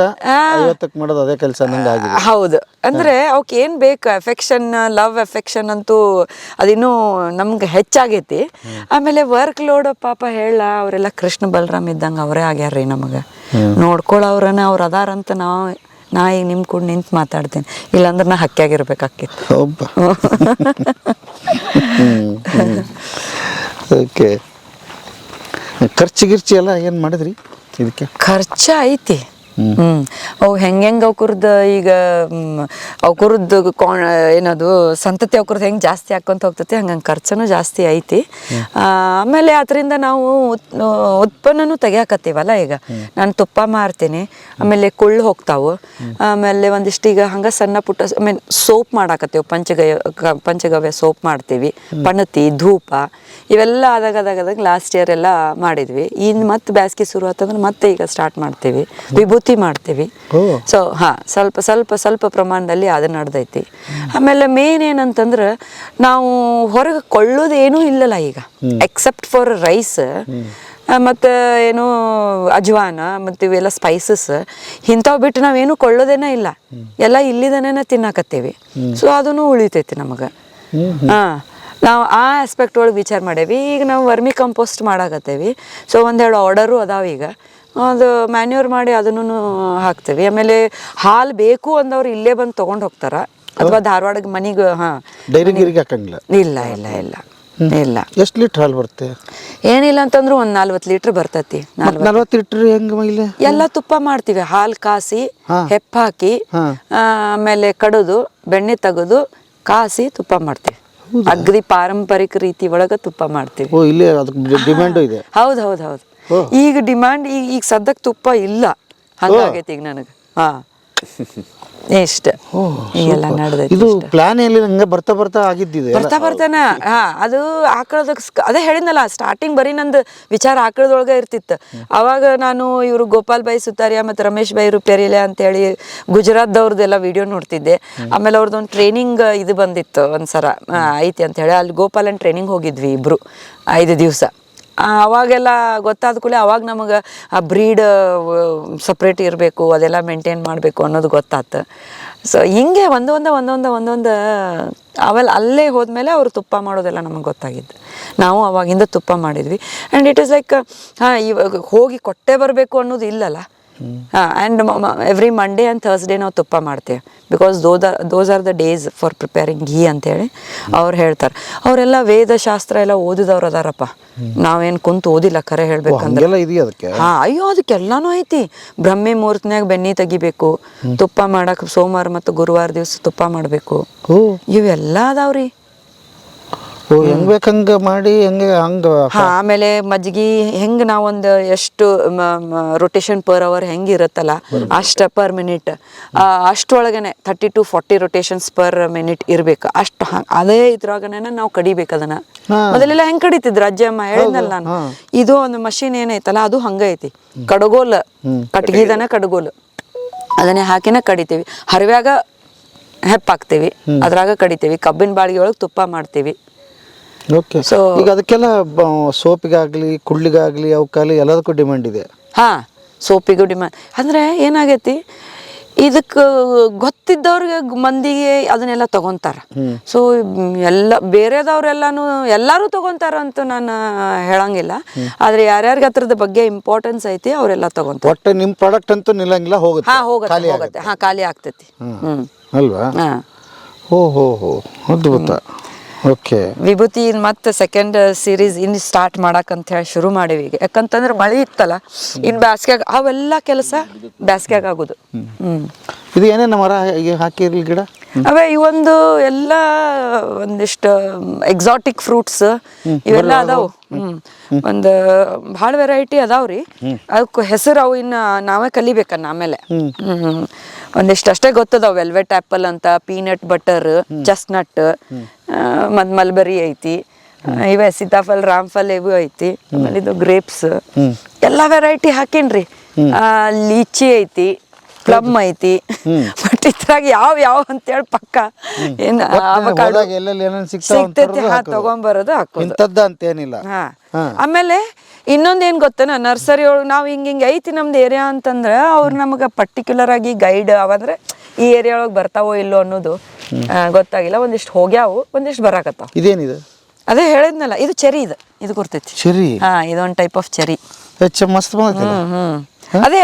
ಐವತ್ತಕ್ಕೆ ಮಾಡೋದು ಅದೇ ಕೆಲಸ ಹೌದು. ಅಂದ್ರೆ ಅವಕ್ಕೆ ಏನ್ ಬೇಕು? ಎಫೆಕ್ಷನ್ ಲವ್ ಎಫೆಕ್ಷನ್ ಅಂತೂ ಅದಿನ್ನೂ ನಮ್ಗೆ ಹೆಚ್ಚಾಗೈತಿ. ಆಮೇಲೆ ವರ್ಕ್ ಲೋಡ್ ಪಾಪ ಹೇಳ ಅವರೆಲ್ಲ ಕೃಷ್ಣ ಬಲರಾಮ್ ಇದ್ದಂಗ ಅವರೇ ಆಗ್ಯಾರ್ರಿ ನಮಗ. ನೋಡ್ಕೊಳ್ಳೋರನ್ನ ಅವ್ರ ಅದಾರಂತ ನಾವು ನಾ ಈಗ ನಿಮ್ಮ ಕೂಡ ನಿಂತು ಮಾತಾಡ್ತೇನೆ. ಇಲ್ಲಾಂದ್ರೆ ನಾ ಹಕ್ಕಿಯಾಗಿರ್ಬೇಕಾಕಿತ್ತು ಒಬ್ಬ ಓಕೆ. ಖರ್ಚು ಗಿರ್ಚಿ ಎಲ್ಲ ಏನು ಮಾಡಿದ್ರಿ ಇದಕ್ಕೆ? ಖರ್ಚ ಐತಿ. ಹ್ಮ್. ಅವು ಹೆಂಗ್ ಹೆಂಗ್ ಅವ್ಕುರ್ದ ಈಗ ಕೋಣ ಏನದು ಸಂತತಿ ಅವ್ಕುರ್ದು ಹೆಂಗ್ ಜಾಸ್ತಿ ಹಾಕೊಂತ ಹೋಗ್ತೈತಿ ಹಂಗಂಗೆ ಖರ್ಚನು ಜಾಸ್ತಿ ಐತಿ. ಆಮೇಲೆ ಅದರಿಂದ ನಾವು ಉತ್- ಉತ್ಪನ್ನನೂ ತೆಗಿಯಾಕತ್ತೀವಲ್ಲ ಈಗ. ನಾನು ತುಪ್ಪ ಮಾರ್ತೀನಿ ಆಮೇಲೆ ಕುಳ್ಳು ಹೋಗ್ತಾವು. ಆಮೇಲೆ ಒಂದಿಷ್ಟು ಈಗ ಹಂಗ ಸಣ್ಣ ಪುಟ್ಟ ಮೀನ್ ಸೋಪ್ ಮಾಡಾಕತ್ತೀವಿ ಪಂಚಗವ್ಯ ಪಂಚಗವ್ಯ ಸೋಪ್ ಮಾಡ್ತೀವಿ. ಪಣತಿ ಧೂಪ ಇವೆಲ್ಲ ಆದಾಗ ಆದಾಗ ಆದಾಗ ಲಾಸ್ಟ್ ಇಯರ್ ಎಲ್ಲ ಮಾಡಿದ್ವಿ. ಇನ್ ಮತ್ತೆ ಬ್ಯಾಸ್ಗೆ ಶುರು ಆತಂದ್ರೆ ಮತ್ತೆ ಈಗ ಸ್ಟಾರ್ಟ್ ಮಾಡ್ತೀವಿ. ವಿಭೂತಿ ಮಾಡ್ತೀವಿ. ಓ. ಸೊ ಹಾ ಸ್ವಲ್ಪ ಸ್ವಲ್ಪ ಸ್ವಲ್ಪ ಪ್ರಮಾಣದಲ್ಲಿ ಅದು ನಡೆದೈತಿ. ಆಮೇಲೆ ಮೇನ್ ಏನಂತಂದ್ರೆ ನಾವು ಹೊರಗೆ ಕೊಳ್ಳೋದೇನೂ ಇಲ್ಲಲ್ಲ ಈಗ. ಎಕ್ಸೆಪ್ಟ್ ಫಾರ್ ರೈಸ್ ಮತ್ತು ಏನು ಅಜ್ವಾನ ಮತ್ತು ಇವೆಲ್ಲ ಸ್ಪೈಸಸ್ ಇಂಥವು ಬಿಟ್ಟು ನಾವೇನು ಕೊಳ್ಳೋದೇನ ಇಲ್ಲ. ಎಲ್ಲ ಇಲ್ಲಿದನೇ ತಿನ್ನಾಕತ್ತೀವಿ. ಸೊ ಅದನ್ನು ಉಳಿತೈತಿ ನಮಗೆ. ಹಾಂ ನಾವು ಆ ಆಸ್ಪೆಕ್ಟ್ ಒಳಗೆ ವಿಚಾರ ಮಾಡೇವಿ. ಈಗ ನಾವು ವರ್ಮಿ ಕಂಪೋಸ್ಟ್ ಮಾಡಾಕತ್ತೇವಿ. ಸೊ ಒಂದೆರಡು ಆರ್ಡರು ಅದಾವ ಈಗ. ಅದು ಮ್ಯಾನ್ಯೂರ್ ಮಾಡಿ ಅದನ್ನು ಹಾಕ್ತೇವೆ. ಆಮೇಲೆ ಹಾಲು ಬೇಕು ಅಂದವ್ರು ಇಲ್ಲೇ ಬಂದು ತೊಗೊಂಡು ಹೋಗ್ತಾರ? ಅಥವಾ ಧಾರವಾಡಕ್ಕೆ ಮನೆಗೆ ಹಾಂ. ಡೈರಿ ಗಿರಿಗೆ ಹಾಕಂಗಿಲ್ಲ. ಇಲ್ಲ ಇಲ್ಲ ಇಲ್ಲ. ಇಲ್ಲ. ಎಷ್ಟು ಲೀಟ್ರ್ ಹಾಲು ಬರುತ್ತೆ? ಏನಿಲ್ಲ ಅಂತಂದ್ರೆ ಒಂದು ನಲ್ವತ್ತು ಲೀಟ್ರ್ ಬರ್ತತಿ. ನಲ್ವತ್ತು ಲೀಟ್ರ್ ಹೆಂಗೆ ಎಲ್ಲ ತುಪ್ಪ ಮಾಡ್ತೀವಿ. ಹಾಲು ಕಾಸಿ. ಹೆಪ್ಪ ಹಾಕಿ ಆಮೇಲೆ ಕಡದು ಬೆಣ್ಣೆ ತೆಗೆದು ಕಾಸಿ ತುಪ್ಪ ಮಾಡ್ತೀವಿ. ಅಗ್ರಿ ಪಾರಂಪರಿಕ ರೀತಿ ಒಳಗೆ ತುಪ್ಪ ಮಾಡ್ತೀವಿ. ಓ ಇಲ್ಲೇ ಅದಕ್ಕೆ ಡಿಮ್ಯಾಂಡು ಇದೆ? ಹೌದು ಹೌದು ಹೌದು. ಈಗ ಡಿಮಾಂಡ್ ಈಗ ಈಗ ಸದ್ಯಕ್ಕೆ ತುಪ್ಪ ಇಲ್ಲ. ಹಂಗಾಗೈತಿ ಈಗ ನನಗೆ. ಹಾ. ಇಷ್ಟ. ಈಗೆಲ್ಲ ನಡೆದೈತಿ ಇದು ಪ್ಲಾನ್ ಎಲ್ಲಿ ಹಂಗೆ ಬರ್ತಾ ಬರ್ತಾ ಆಗಿದ್ದಿದೆ ಬರ್ತಾ ಬರ್ತಾನ. ಹಾ ಅದು ಆಕಳದ ಅದೇ ಹೇಳಿದ್ನಲ್ಲ ಸ್ಟಾರ್ಟಿಂಗ್ ಬರೀ ನಂದು ವಿಚಾರ ಆಕಳದೊಳಗೆ ಇರ್ತಿತ್ತು. ಅವಾಗ ನಾನು ಇವರು ಗೋಪಾಲ್ ಬಾಯಿ ಸುತಾರಿಯಾ ಮತ್ತು ರಮೇಶ್ ಬೈ ರುಪೇರಿಲೆ ಅಂತೇಳಿ ಗುಜರಾತ್ದವ್ರದ್ದೆಲ್ಲ ವಿಡಿಯೋ ನೋಡ್ತಿದ್ದೆ. ಆಮೇಲೆ ಅವ್ರದ್ದೊಂದು ಟ್ರೈನಿಂಗ್ ಇದು ಬಂದಿತ್ತು ಒಂದ್ಸರ ಆ, ಐತಿ ಅಂತ ಹೇಳಿ ಅಲ್ಲಿ ಗೋಪಾಲನ್ ಟ್ರೈನಿಂಗ್ ಹೋಗಿದ್ವಿ ಇಬ್ರು ಐದು ದಿವಸ. ಅವಾಗೆಲ್ಲ ಗೊತ್ತಾದ ಕೂಡಲೇ ಅವಾಗ ನಮಗೆ ಆ ಬ್ರೀಡ್ ಸಪ್ರೇಟ್ ಇರಬೇಕು, ಅದೆಲ್ಲ ಮೇಂಟೈನ್ ಮಾಡಬೇಕು ಅನ್ನೋದು ಗೊತ್ತಾತು. ಸೊ ಹಿಂಗೆ ಒಂದೊಂದು ಒಂದೊಂದು ಒಂದೊಂದು, ಅವೆಲ್ಲ ಅಲ್ಲೇ ಹೋದ್ಮೇಲೆ ಅವರು ತುಪ್ಪ ಮಾಡೋದೆಲ್ಲ ನಮಗೆ ಗೊತ್ತಾಗಿದ್ದು. ನಾವು ಅವಾಗಿಂದ ತುಪ್ಪ ಮಾಡಿದ್ವಿ. ಆ್ಯಂಡ್ ಇಟ್ ಇಸ್ ಲೈಕ್ ಹಾಂ ಇವಾಗ ಹೋಗಿ ಕೊಟ್ಟೆ ಬರಬೇಕು ಅನ್ನೋದು ಇಲ್ಲಲ್ಲ. And every Monday and Thursday ನಾವು ತುಪ್ಪ ಮಾಡ್ತೇವೆ. Because ದೋದ those are the days for preparing ghee ಅಂತೇಳಿ ಅವ್ರು ಹೇಳ್ತಾರೆ. ಅವರೆಲ್ಲ ವೇದಶಾಸ್ತ್ರ ಎಲ್ಲ ಓದಿದವ್ರು ಅದಾರಪ್ಪ. ನಾವೇನು ಕುಂತು ಓದಿಲ್ಲ ಖರೆ ಹೇಳ್ಬೇಕಂದ್ರೆ ಹಾ ಅಯ್ಯೋ ಅದಕ್ಕೆಲ್ಲಾನು ಐತಿ. ಬ್ರಹ್ಮಿ ಮುಹೂರ್ತನ್ಯಾಗ ಬೆನ್ನಿ ತೆಗಿಬೇಕು ತುಪ್ಪ ಮಾಡಕ್ ಸೋಮವಾರ ಮತ್ತು ಗುರುವಾರ ದಿವಸ ತುಪ್ಪ ಮಾಡಬೇಕು. ಇವೆಲ್ಲ ಅದಾವ್ರಿ. ಓ ಹೆಂಗ್ ಬೇಕಂಗ ಮಾಡಿ ಹೆಂಗೆ ಹಂಗ ಹಾ ಆಮೇಲೆ ಮಜ್ಜಿಗೆ ಹೆಂಗ್ ನಾವೊಂದು ಎಷ್ಟು ರೊಟೇಷನ್ ಪರ್ ಅವರ್ ಹೆಂಗ್ ಇರುತ್ತಲ್ಲ ಅಷ್ಟ per minute ಅಷ್ಟೊಳಗನೆ thirty to forty rotations per minute ಇರ್ಬೇಕು. ಅಷ್ಟು ಅದೇ ಇದ್ರೊಳಗನೆ ನಾವು ಕಡಿಬೇಕು ಅದನ್ನ. ಮೊದಲೆಲ್ಲ ಹೆಂಗ್ ಕಡಿತಿದ್ರು ಅಜ್ಜಮ್ಮ ಹೇಳಿದ್ನಲ್ಲ ನಾನು. ಇದು ಒಂದು ಮಷಿನ್ ಏನೈತಲ್ಲ ಅದು ಹಂಗ ಐತಿ. ಕಡಗೋಲ್ ಕಟ್ಗಿದನ ಕಡಗೋಲ್. ಅದನ್ನೇ ಹಾಕಿನ ಕಡಿತೀವಿ. ಹರಿವ್ಯಾಗ ಹೆಪ್ಪಾಕ್ತೀವಿ ಅದ್ರಾಗ ಕಡಿತೀವಿ. ಕಬ್ಬಿನ ಬಾಳಿಗೆ ಒಳಗೆ ತುಪ್ಪ ಮಾಡ್ತೀವಿ. ಓಕೆ ಸೊ ಈಗ ಅದಕ್ಕೆಲ್ಲ ಸೋಪಿಗಾಗ್ಲಿ ಕುಳ್ಳಿಗಾಗ್ಲಿ ಅವಕ್ಕಾಗಲಿ ಎಲ್ಲದಕ್ಕೂ ಡಿಮ್ಯಾಂಡ್ ಇದೆ. ಹಾ ಸೋಪಿಗೂ ಡಿಮಾಂಡ್ ಅಂದ್ರೆ ಏನಾಗೈತಿ? ಇದಕ್ಕೆ ಗೊತ್ತಿದ್ದವ್ರಿಗೆ ಮಂದಿಗೆ ಅದನ್ನೆಲ್ಲ ತಗೊಂತಾರ. ಸೊ ಎಲ್ಲ ಬೇರೆದವ್ರೆಲ್ಲಾನು ಎಲ್ಲರೂ ತಗೊಂತಾರ ಅಂತ ನಾನು ಹೇಳಂಗಿಲ್ಲ. ಆದ್ರೆ ಯಾರ್ಯಾರಿಗೆ ಅದ್ರದ ಬಗ್ಗೆ ಇಂಪಾರ್ಟೆನ್ಸ್ ಐತಿ ಅವರೆಲ್ಲ ತಗೊಂತಾರ. ಒಟ್ಟು ನಿಮ್ಮ ಪ್ರಾಡಕ್ಟ್ ಅಂತೂ ನಿಲ್ಲಂಗಿಲ್ಲ ಹೋಗುತ್ತೆ. ಹಾ ಹೋಗುತ್ತೆ ಖಾಲಿ ಹಾಂ ಹಾ ಖಾಲಿ ಆಗ್ತೈತಿ. ಹ್ಮ್. ಅಲ್ವಾ? ಹಾ. ಓ ಹೋ ಹೋ ಅದ್ಭುತ. ಓಕೆ ವಿಭೂತಿ ಮತ್ತೆ ಸೆಕೆಂಡ್ ಸೀರೀಸ್ ಇನ್ ಸ್ಟಾರ್ಟ್ ಮಾಡಕ್ ಅಂತ ಹೇಳಿ ಶುರು ಮಾಡಿವಿ ಈಗ. ಯಾಕಂತಂದ್ರೆ ಮಳೆ ಇತ್ತಲ್ಲ ಇನ್ ಬ್ಯಾಸ್ಗ್ಯಾಗ ಅವೆಲ್ಲ ಕೆಲಸ ಬ್ಯಾಸ್ಗ್ಯಾಗ ಆಗುದು. ಹ್ಮ್. ಇದು ಏನೇನು ಮರ ಹಾಕಿರ್ಲಿ ಗಿಡ? ಅವೇ ಇವೊಂದು ಎಲ್ಲ ಒಂದಿಷ್ಟು ಎಕ್ಸಾಟಿಕ್ ಫ್ರೂಟ್ಸ್ ಇವೆಲ್ಲ ಅದಾವು. ಒಂದು ಬಹಳ ವೆರೈಟಿ ಅದಾವ್ರಿ ಅದಕ್ಕೆ ಹೆಸರು ಅವು ಇನ್ನ ನಾವೇ ಕಲಿಬೇಕನ್ನ ಆಮೇಲೆ. ಹ್ಮ್. ಒಂದಿಷ್ಟು ಅಷ್ಟೇ ಗೊತ್ತದಾವ. ವೆಲ್ವೆಟ್ ಆಪಲ್ ಅಂತ ಪೀನಟ್ ಬಟರ್ ಚಸ್ನಟ್ ಮತ್ ಮಲ್ಬರಿ ಐತಿ. ಇವ ಸೀತಾಫಲ್ ರಾಮ್ಫಲ್ ಇವು ಐತಿ. ಆಮೇಲೆ ಇದು ಗ್ರೇಪ್ಸ್ ಎಲ್ಲಾ ವೆರೈಟಿ ಹಾಕಿನ್ರಿ. ಲೀಚಿ ಐತಿ. ಪ್ಲಮ್ ಐತಿ. ಬಟ್ ಇದ್ರಾಗ ಯಾವ ಯಾವ ಅಂತೇಳಿ ಪಕ್ಕ ಏನ್ ಸಿಗ್ತೈತಿ ತಗೊಂಬರೋದು ಹಾಕೋದು. ಅಂತೇನಿಲ್ಲ. ಹಾ. ಆಮೇಲೆ ಇನ್ನೊಂದೇನ್ ಏನ್ ಗೊತ್ತೇನ ನರ್ಸರಿ ಒಳಗೆ ನಾವು ಹಿಂಗ ಹಿಂಗ ಐತಿ ನಮ್ದು ಏರಿಯಾ ಅಂತಂದ್ರೆ ಅವ್ರು ನಮಗೆ ಪರ್ಟಿಕ್ಯುಲರ್ ಆಗಿ ಗೈಡ್ ಅವಂದ್ರೆ ಈ ಏರಿಯಾ ಒಳಗೆ ಬರ್ತಾವೋ ಇಲ್ಲೋ ಅನ್ನೋದು ಗೊತ್ತಾಗಿಲ್ಲ. ಒಂದಿಷ್ಟು ಹೋಗ್ಯಾವು ಒಂದಿಷ್ಟು ಬರಾಕತ್ತಾವ. ಇದೇನಿದೆ? ಅದೇ ಹೇಳಿದ್ನಲ್ಲ ಇದು ಚೆರಿ ಇದು. ಇದು ಗುರ್ತೈತಿ. ಚೆರಿ? ಹಾ ಇದೊಂದು ಟೈಪ್ ಆಫ್ ಚೆರಿ. ಹೆಚ್ಚು ಮಸ್ತ್ ಹ್ಮ್ ಹ್ಮ್. ಅದೇ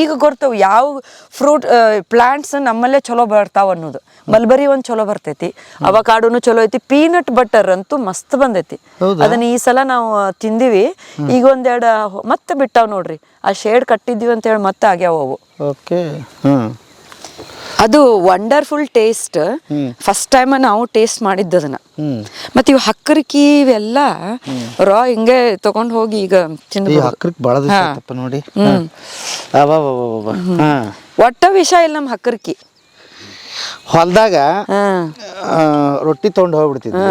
ಈಗ ಗೊರ್ತಾವ ಯಾವ ಫ್ರೂಟ್ ಪ್ಲಾಂಟ್ಸ್ ನಮ್ಮಲ್ಲೇ ಚಲೋ ಬರ್ತಾವ ಅನ್ನೋದು. ಮಲ್ಬರಿ ಒಂದ್ ಚಲೋ ಬರ್ತೈತಿ ಅವಕಾಡೋನು ಚಲೋ ಐತಿ ಪೀನಟ್ ಬಟರ್ ಅಂತೂ ಮಸ್ತ್ ಬಂದೈತಿ. ಅದನ್ನ ಈ ಸಲ ನಾವು ತಿಂದಿವಿ ಈಗ ಒಂದೆರಡು ಮತ್ತೆ ಬಿಟ್ಟಾವ್ ನೋಡ್ರಿ ಆ ಶೇಡ್ ಕಟ್ಟಿದ್ವಿ ಅಂತ ಹೇಳಿ ಮತ್ತೆ ಆಗ್ಯಾವ ಅವು. ಅದು ವಂಡರ್ಫುಲ್ ಟೇಸ್ಟ್ ಫಸ್ಟ್ ಟೈಮ್ ನಾವು ಟೇಸ್ಟ್ ಮಾಡಿದ್ದು ಅದನ್ನ ಮತ್ತೆ ಇವು ಹಕ್ಕರಿಕಿ ಇವೆಲ್ಲ ರಾ ಹಿಂಗೆ ತಗೊಂಡ್ ಹೋಗಿ ಈಗ ನೋಡಿ. ಒಟ್ಟ ವಿಷ ಇಲ್ಲ ನಮ್ಮ ಹಕ್ಕರಿಕಿ ಹೊಲ್ದಾಗ ಆ, ರೊಟ್ಟಿ ತೊಗೊಂಡು ಹೋಗ್ಬಿಡ್ತಿದ್ವಿ.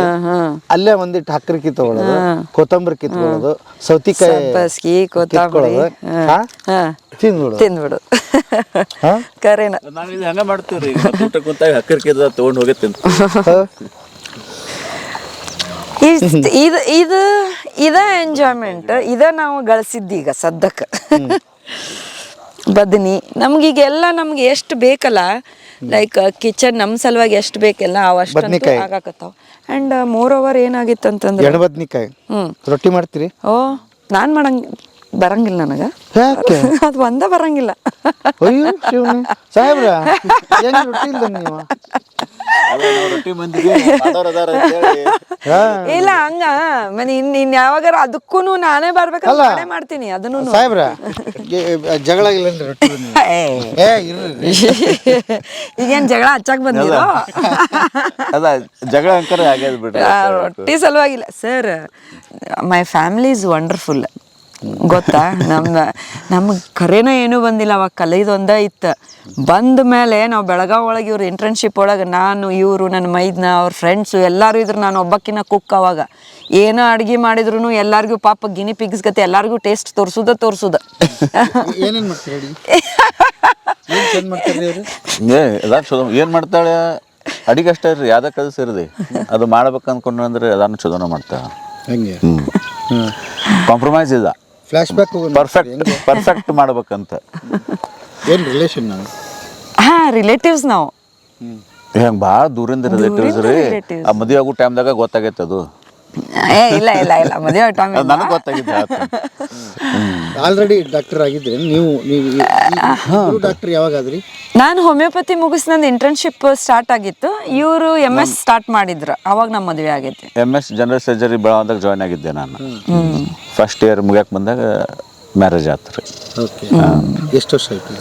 ಅಲ್ಲೇ ಒಂದಿಟ್ಟು ಹಕ್ಕರಿ ಕಿತ್ಕೊಳ್ಳೋದು ಕೊತ್ತಂಬರಿ ಕಿತ್ಕೊಳ್ಳೋದು ಸೌತಿಕಾಯಿ ಕೊತ್ತಂಬರಿ? ತಿಂದ್ಬಿಡು. ತಿಂದ್ಬಿಡು. ಹಾ? ಕರೆನ. ನಾವು ಇದು ಹಂಗ ಮಾಡ್ತೀವ್ರಿ ಕುಂತಾಗ ಹಕ್ಕರಿ ಕಿತ್ತ ತಗೊಂಡ್ ಹೋಗಿ ತಿಂತ ಇದ್- ಇದು ಇದು ಇದ ಎಂಜಾಯ್ಮೆಂಟ್ ಇದ ನಾವು ಗಳಿಸಿದ್ದೀಗ ಸದ್ಯಕ್ಕೆ. ಬದನಿ. ನಮ್ಗೀಗೆಲ್ಲ ನಮ್ಗೆ ಎಷ್ಟು ಬೇಕಲ್ಲ ಲೈಕ್ ಕಿಚನ್ ನಮ್ಮ ಸಲುವಾಗಿ ಎಷ್ಟು ಬೇಕೆಲ್ಲ ಅವಷ್ಟು ಬದ್ನಿಕಾಯಿ. ಆಗಾಕತ್ತಾವ. ಆ್ಯಂಡ್ ಮೋರ್ ಓವರ್ ಏನಾಗಿತ್ತಂತಂದ್ರೆ ಎಡಬದ್ನಿಕಾಯಿ. ಹ್ಮ್. ರೊಟ್ಟಿ ಮಾಡ್ತೀರಿ? ಓ ನಾನು ಮಾಡಂಗ ಬರಂಗಿಲ್ಲ ನನಗೆ. ಯಾಕೆ? ಅದು ಒಂದ ಬರಂಗಿಲ್ಲ. ಅಯ್ಯೋ ಶಿವನೇ. ಸಾಹೇಬ್ರ ಏನ್ ರೊಟ್ಟಿ ಇಲ್ಲ ನೀವು? ರೊಟ್ಟಿ ಇಲ್ಲ ಹಂಗ ಮನೆ ಇನ್ ಇನ್ ಯಾವಾಗಾರ ಅದಕ್ಕೂ ನಾನೇ ಬರ್ಬೇಕಲ್ಲ. ನಾನೇ ಮಾಡ್ತೀನಿ ಅದನ್ನು. ಸಾಹೇಬ್ರ ಜಗಳ ಇಲ್ಲ ಅಂದ್ರೆ ರೊಟ್ಟಿ ಈಗೇನ್ ಜಗಳ ಹಚ್ಚಾಕ್ ಬಂದಿರೋ? ಅದ ಜಗಳ ಅಂಕರ ಆಗ್ಯದ ಬಿಡ್ರಿ ಆ, ರೊಟ್ಟಿ ಸಲುವಾಗಿಲ್ಲ sir my family is wonderful ಗೊತ್ತಾ? ನಮ್ಮ ನಮ್ಗೆ ಖರೇನ ಏನೂ ಬಂದಿಲ್ಲ ಅವಾಗ ಕಲಿದೊಂದ ಇತ್ತು. ಬಂದ ಮೇಲೆ ನಾವು ಬೆಳಗಾವ್ ಒಳಗೆ ಇವ್ರು ಇಂಟರ್ನ್ಶಿಪ್ ಒಳಗೆ ನಾನು ಇವರು ನನ್ನ ಮೈದ್ನ ಅವ್ರ ಫ್ರೆಂಡ್ಸು ಎಲ್ಲರೂ ಇದ್ರು ನಾನು ಒಬ್ಬಕ್ಕಿನ ಕುಕ್ ಅವಾಗ. ಏನೋ ಅಡುಗೆ ಮಾಡಿದ್ರು ಎಲ್ಲರಿಗೂ ಪಾಪ ಗಿನಿ ಪಿಗ್ಸ್ ಗತೆ ಎಲ್ಲರಿಗೂ ಟೇಸ್ಟ್ ತೋರ್ಸುದ ತೋರ್ಸುದ. ಏನು ಮಾಡ್ತಾಳೆ? ಅಡಿಗೆ ಅಷ್ಟೇ ರೀ ಯಾವ್ದ ಕೆಲಸ ಇರದಿ ಅದು ಮಾಡ್ಬೇಕು ಅಂದ್ಕೊಂಡು ಅಂದ್ರೆ ಅದನ್ನು ಚಲೋನ ಮಾಡ್ತಾಳೆ. ಹಂಗೆ. ಕಾಂಪ್ರಮೈಸ್ ಇಲ್ಲ. ಫ್ಲಾಶ್ ಬ್ಯಾಕ್ ಪರ್ಫೆಕ್ಟ್ ಪರ್ಫೆಕ್ಟ್ ಮಾಡ್ಬೇಕಂತ. ಏನ್ ರಿಲೇಷನ್ ನಾನು? ಹಾ ರಿಲೇಟಿವ್ಸ್ ನಾವು. ಹೆಂಗ್ ಭಾಳ ದೂರಿಂದ ರಿಲೇಟಿವ್ಸ್ ರೀ. ಆ ಮದುವೆ ಆಗೋ ಟೈಮ್ದಾಗ ಗೊತ್ತಾಗೈತೆ ಅದು. ಏ ಇಲ್ಲ ಇಲ್ಲ ಇಲ್ಲ ಮದುವೆ ಟೈಮ್ ನನಗೆ ಗೊತ್ತಾಗಿದೆ ಆಲ್ರೆಡಿ ಡಾಕ್ಟರ್ ಆಗಿದ್ರೆ ನೀವು ನೀವು ಡಾಕ್ಟರ್ ಯಾವಾಗ ಆದ್ರಿ ನಾನು ಹೋಮಿಯೋಪತಿ ಮುಗಿಸ್ ನಂದು ಇಂಟರ್ನ್ಶಿಪ್ ಸ್ಟಾರ್ಟ್ ಆಗಿತ್ತು. ಇವರು ಎಂ ಎಸ್ ಸ್ಟಾರ್ಟ್ ಮಾಡಿದ್ರು ಅವಾಗ ನಮ್ಮ ಮದುವೆ ಆಗೈತಿ ಎಂ ಎಸ್ ಜನರಲ್ ಸರ್ಜರಿ ಬೆಳವಂದಾಗ ಜಾಯ್ನ್ ಆಗಿದ್ದೆ ನಾನು. ಫಸ್ಟ್ ಇಯರ್ ಮುಗಿಯಕ್ಕೆ ಬಂದಾಗ ಮ್ಯಾರೇಜ್ ಆಯ್ತು ರೀ. ಓಕೆ ಎಷ್ಟು ವರ್ಷ ಆಯ್ತು?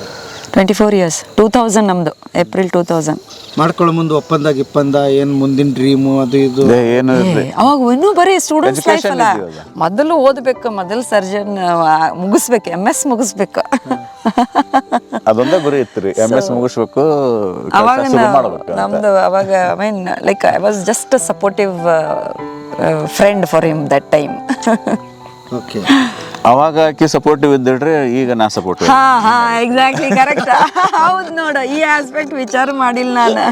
Twenty four years two thousand ನಮ್ಮದು ಏಪ್ರಿಲ್ ಟೂ ತೌಸಂಡ್ ಮಾಡ್ಕೊಳ್ಳೋ ಮುಂದೆ ಒಪ್ಪಂದ ಗಿಪ್ಪಂದ ಏನು ಮುಂದಿನ ಡ್ರೀಮು ಅದು ಇದು? ಏನು ಅವಾಗ ಇನ್ನೂ ಬರೀ ಸ್ಟೂಡೆಂಟ್ಸ್ ಲೈಫ್ Education ಅಲ್ಲ. ಮೊದಲು ಓದ್ಬೇಕು ಮೊದಲು ಸರ್ಜನ್ ಮುಗಿಸ್ಬೇಕು ಎಂ ಎಸ್ ಮುಗಿಸ್ಬೇಕು. ಅದೊಂದೇ ಗುರಿ ಇತ್ತು ರೀ. ಎಂ ಎಸ್ ಮುಗಿಸ್ಬೇಕು ಅವಾಗ ಶುರು ನಾ- ಮಾಡ್ಬೇಕು ಅಂತ. ನಮ್ದು ಅವಾಗ I mean like I was just supportive friend for him that time okay ಅವಾಗ ಆಕಿ ಸಪೋರ್ಟಿವ್ ಇದ್ದಿಡ್ರಿ ಈಗ ನಾ ಸಪೋರ್ಟ್ ಹಾ ಹಾ ಎಕ್ಸಾಕ್ಟ್ಲಿ ಕರೆಕ್ಟ್ ಹೌದು ನೋಡು ಈ ಆಸ್ಪೆಕ್ಟ್ ವಿಚಾರ ಮಾಡಿಲ್ಲ ನಾನು.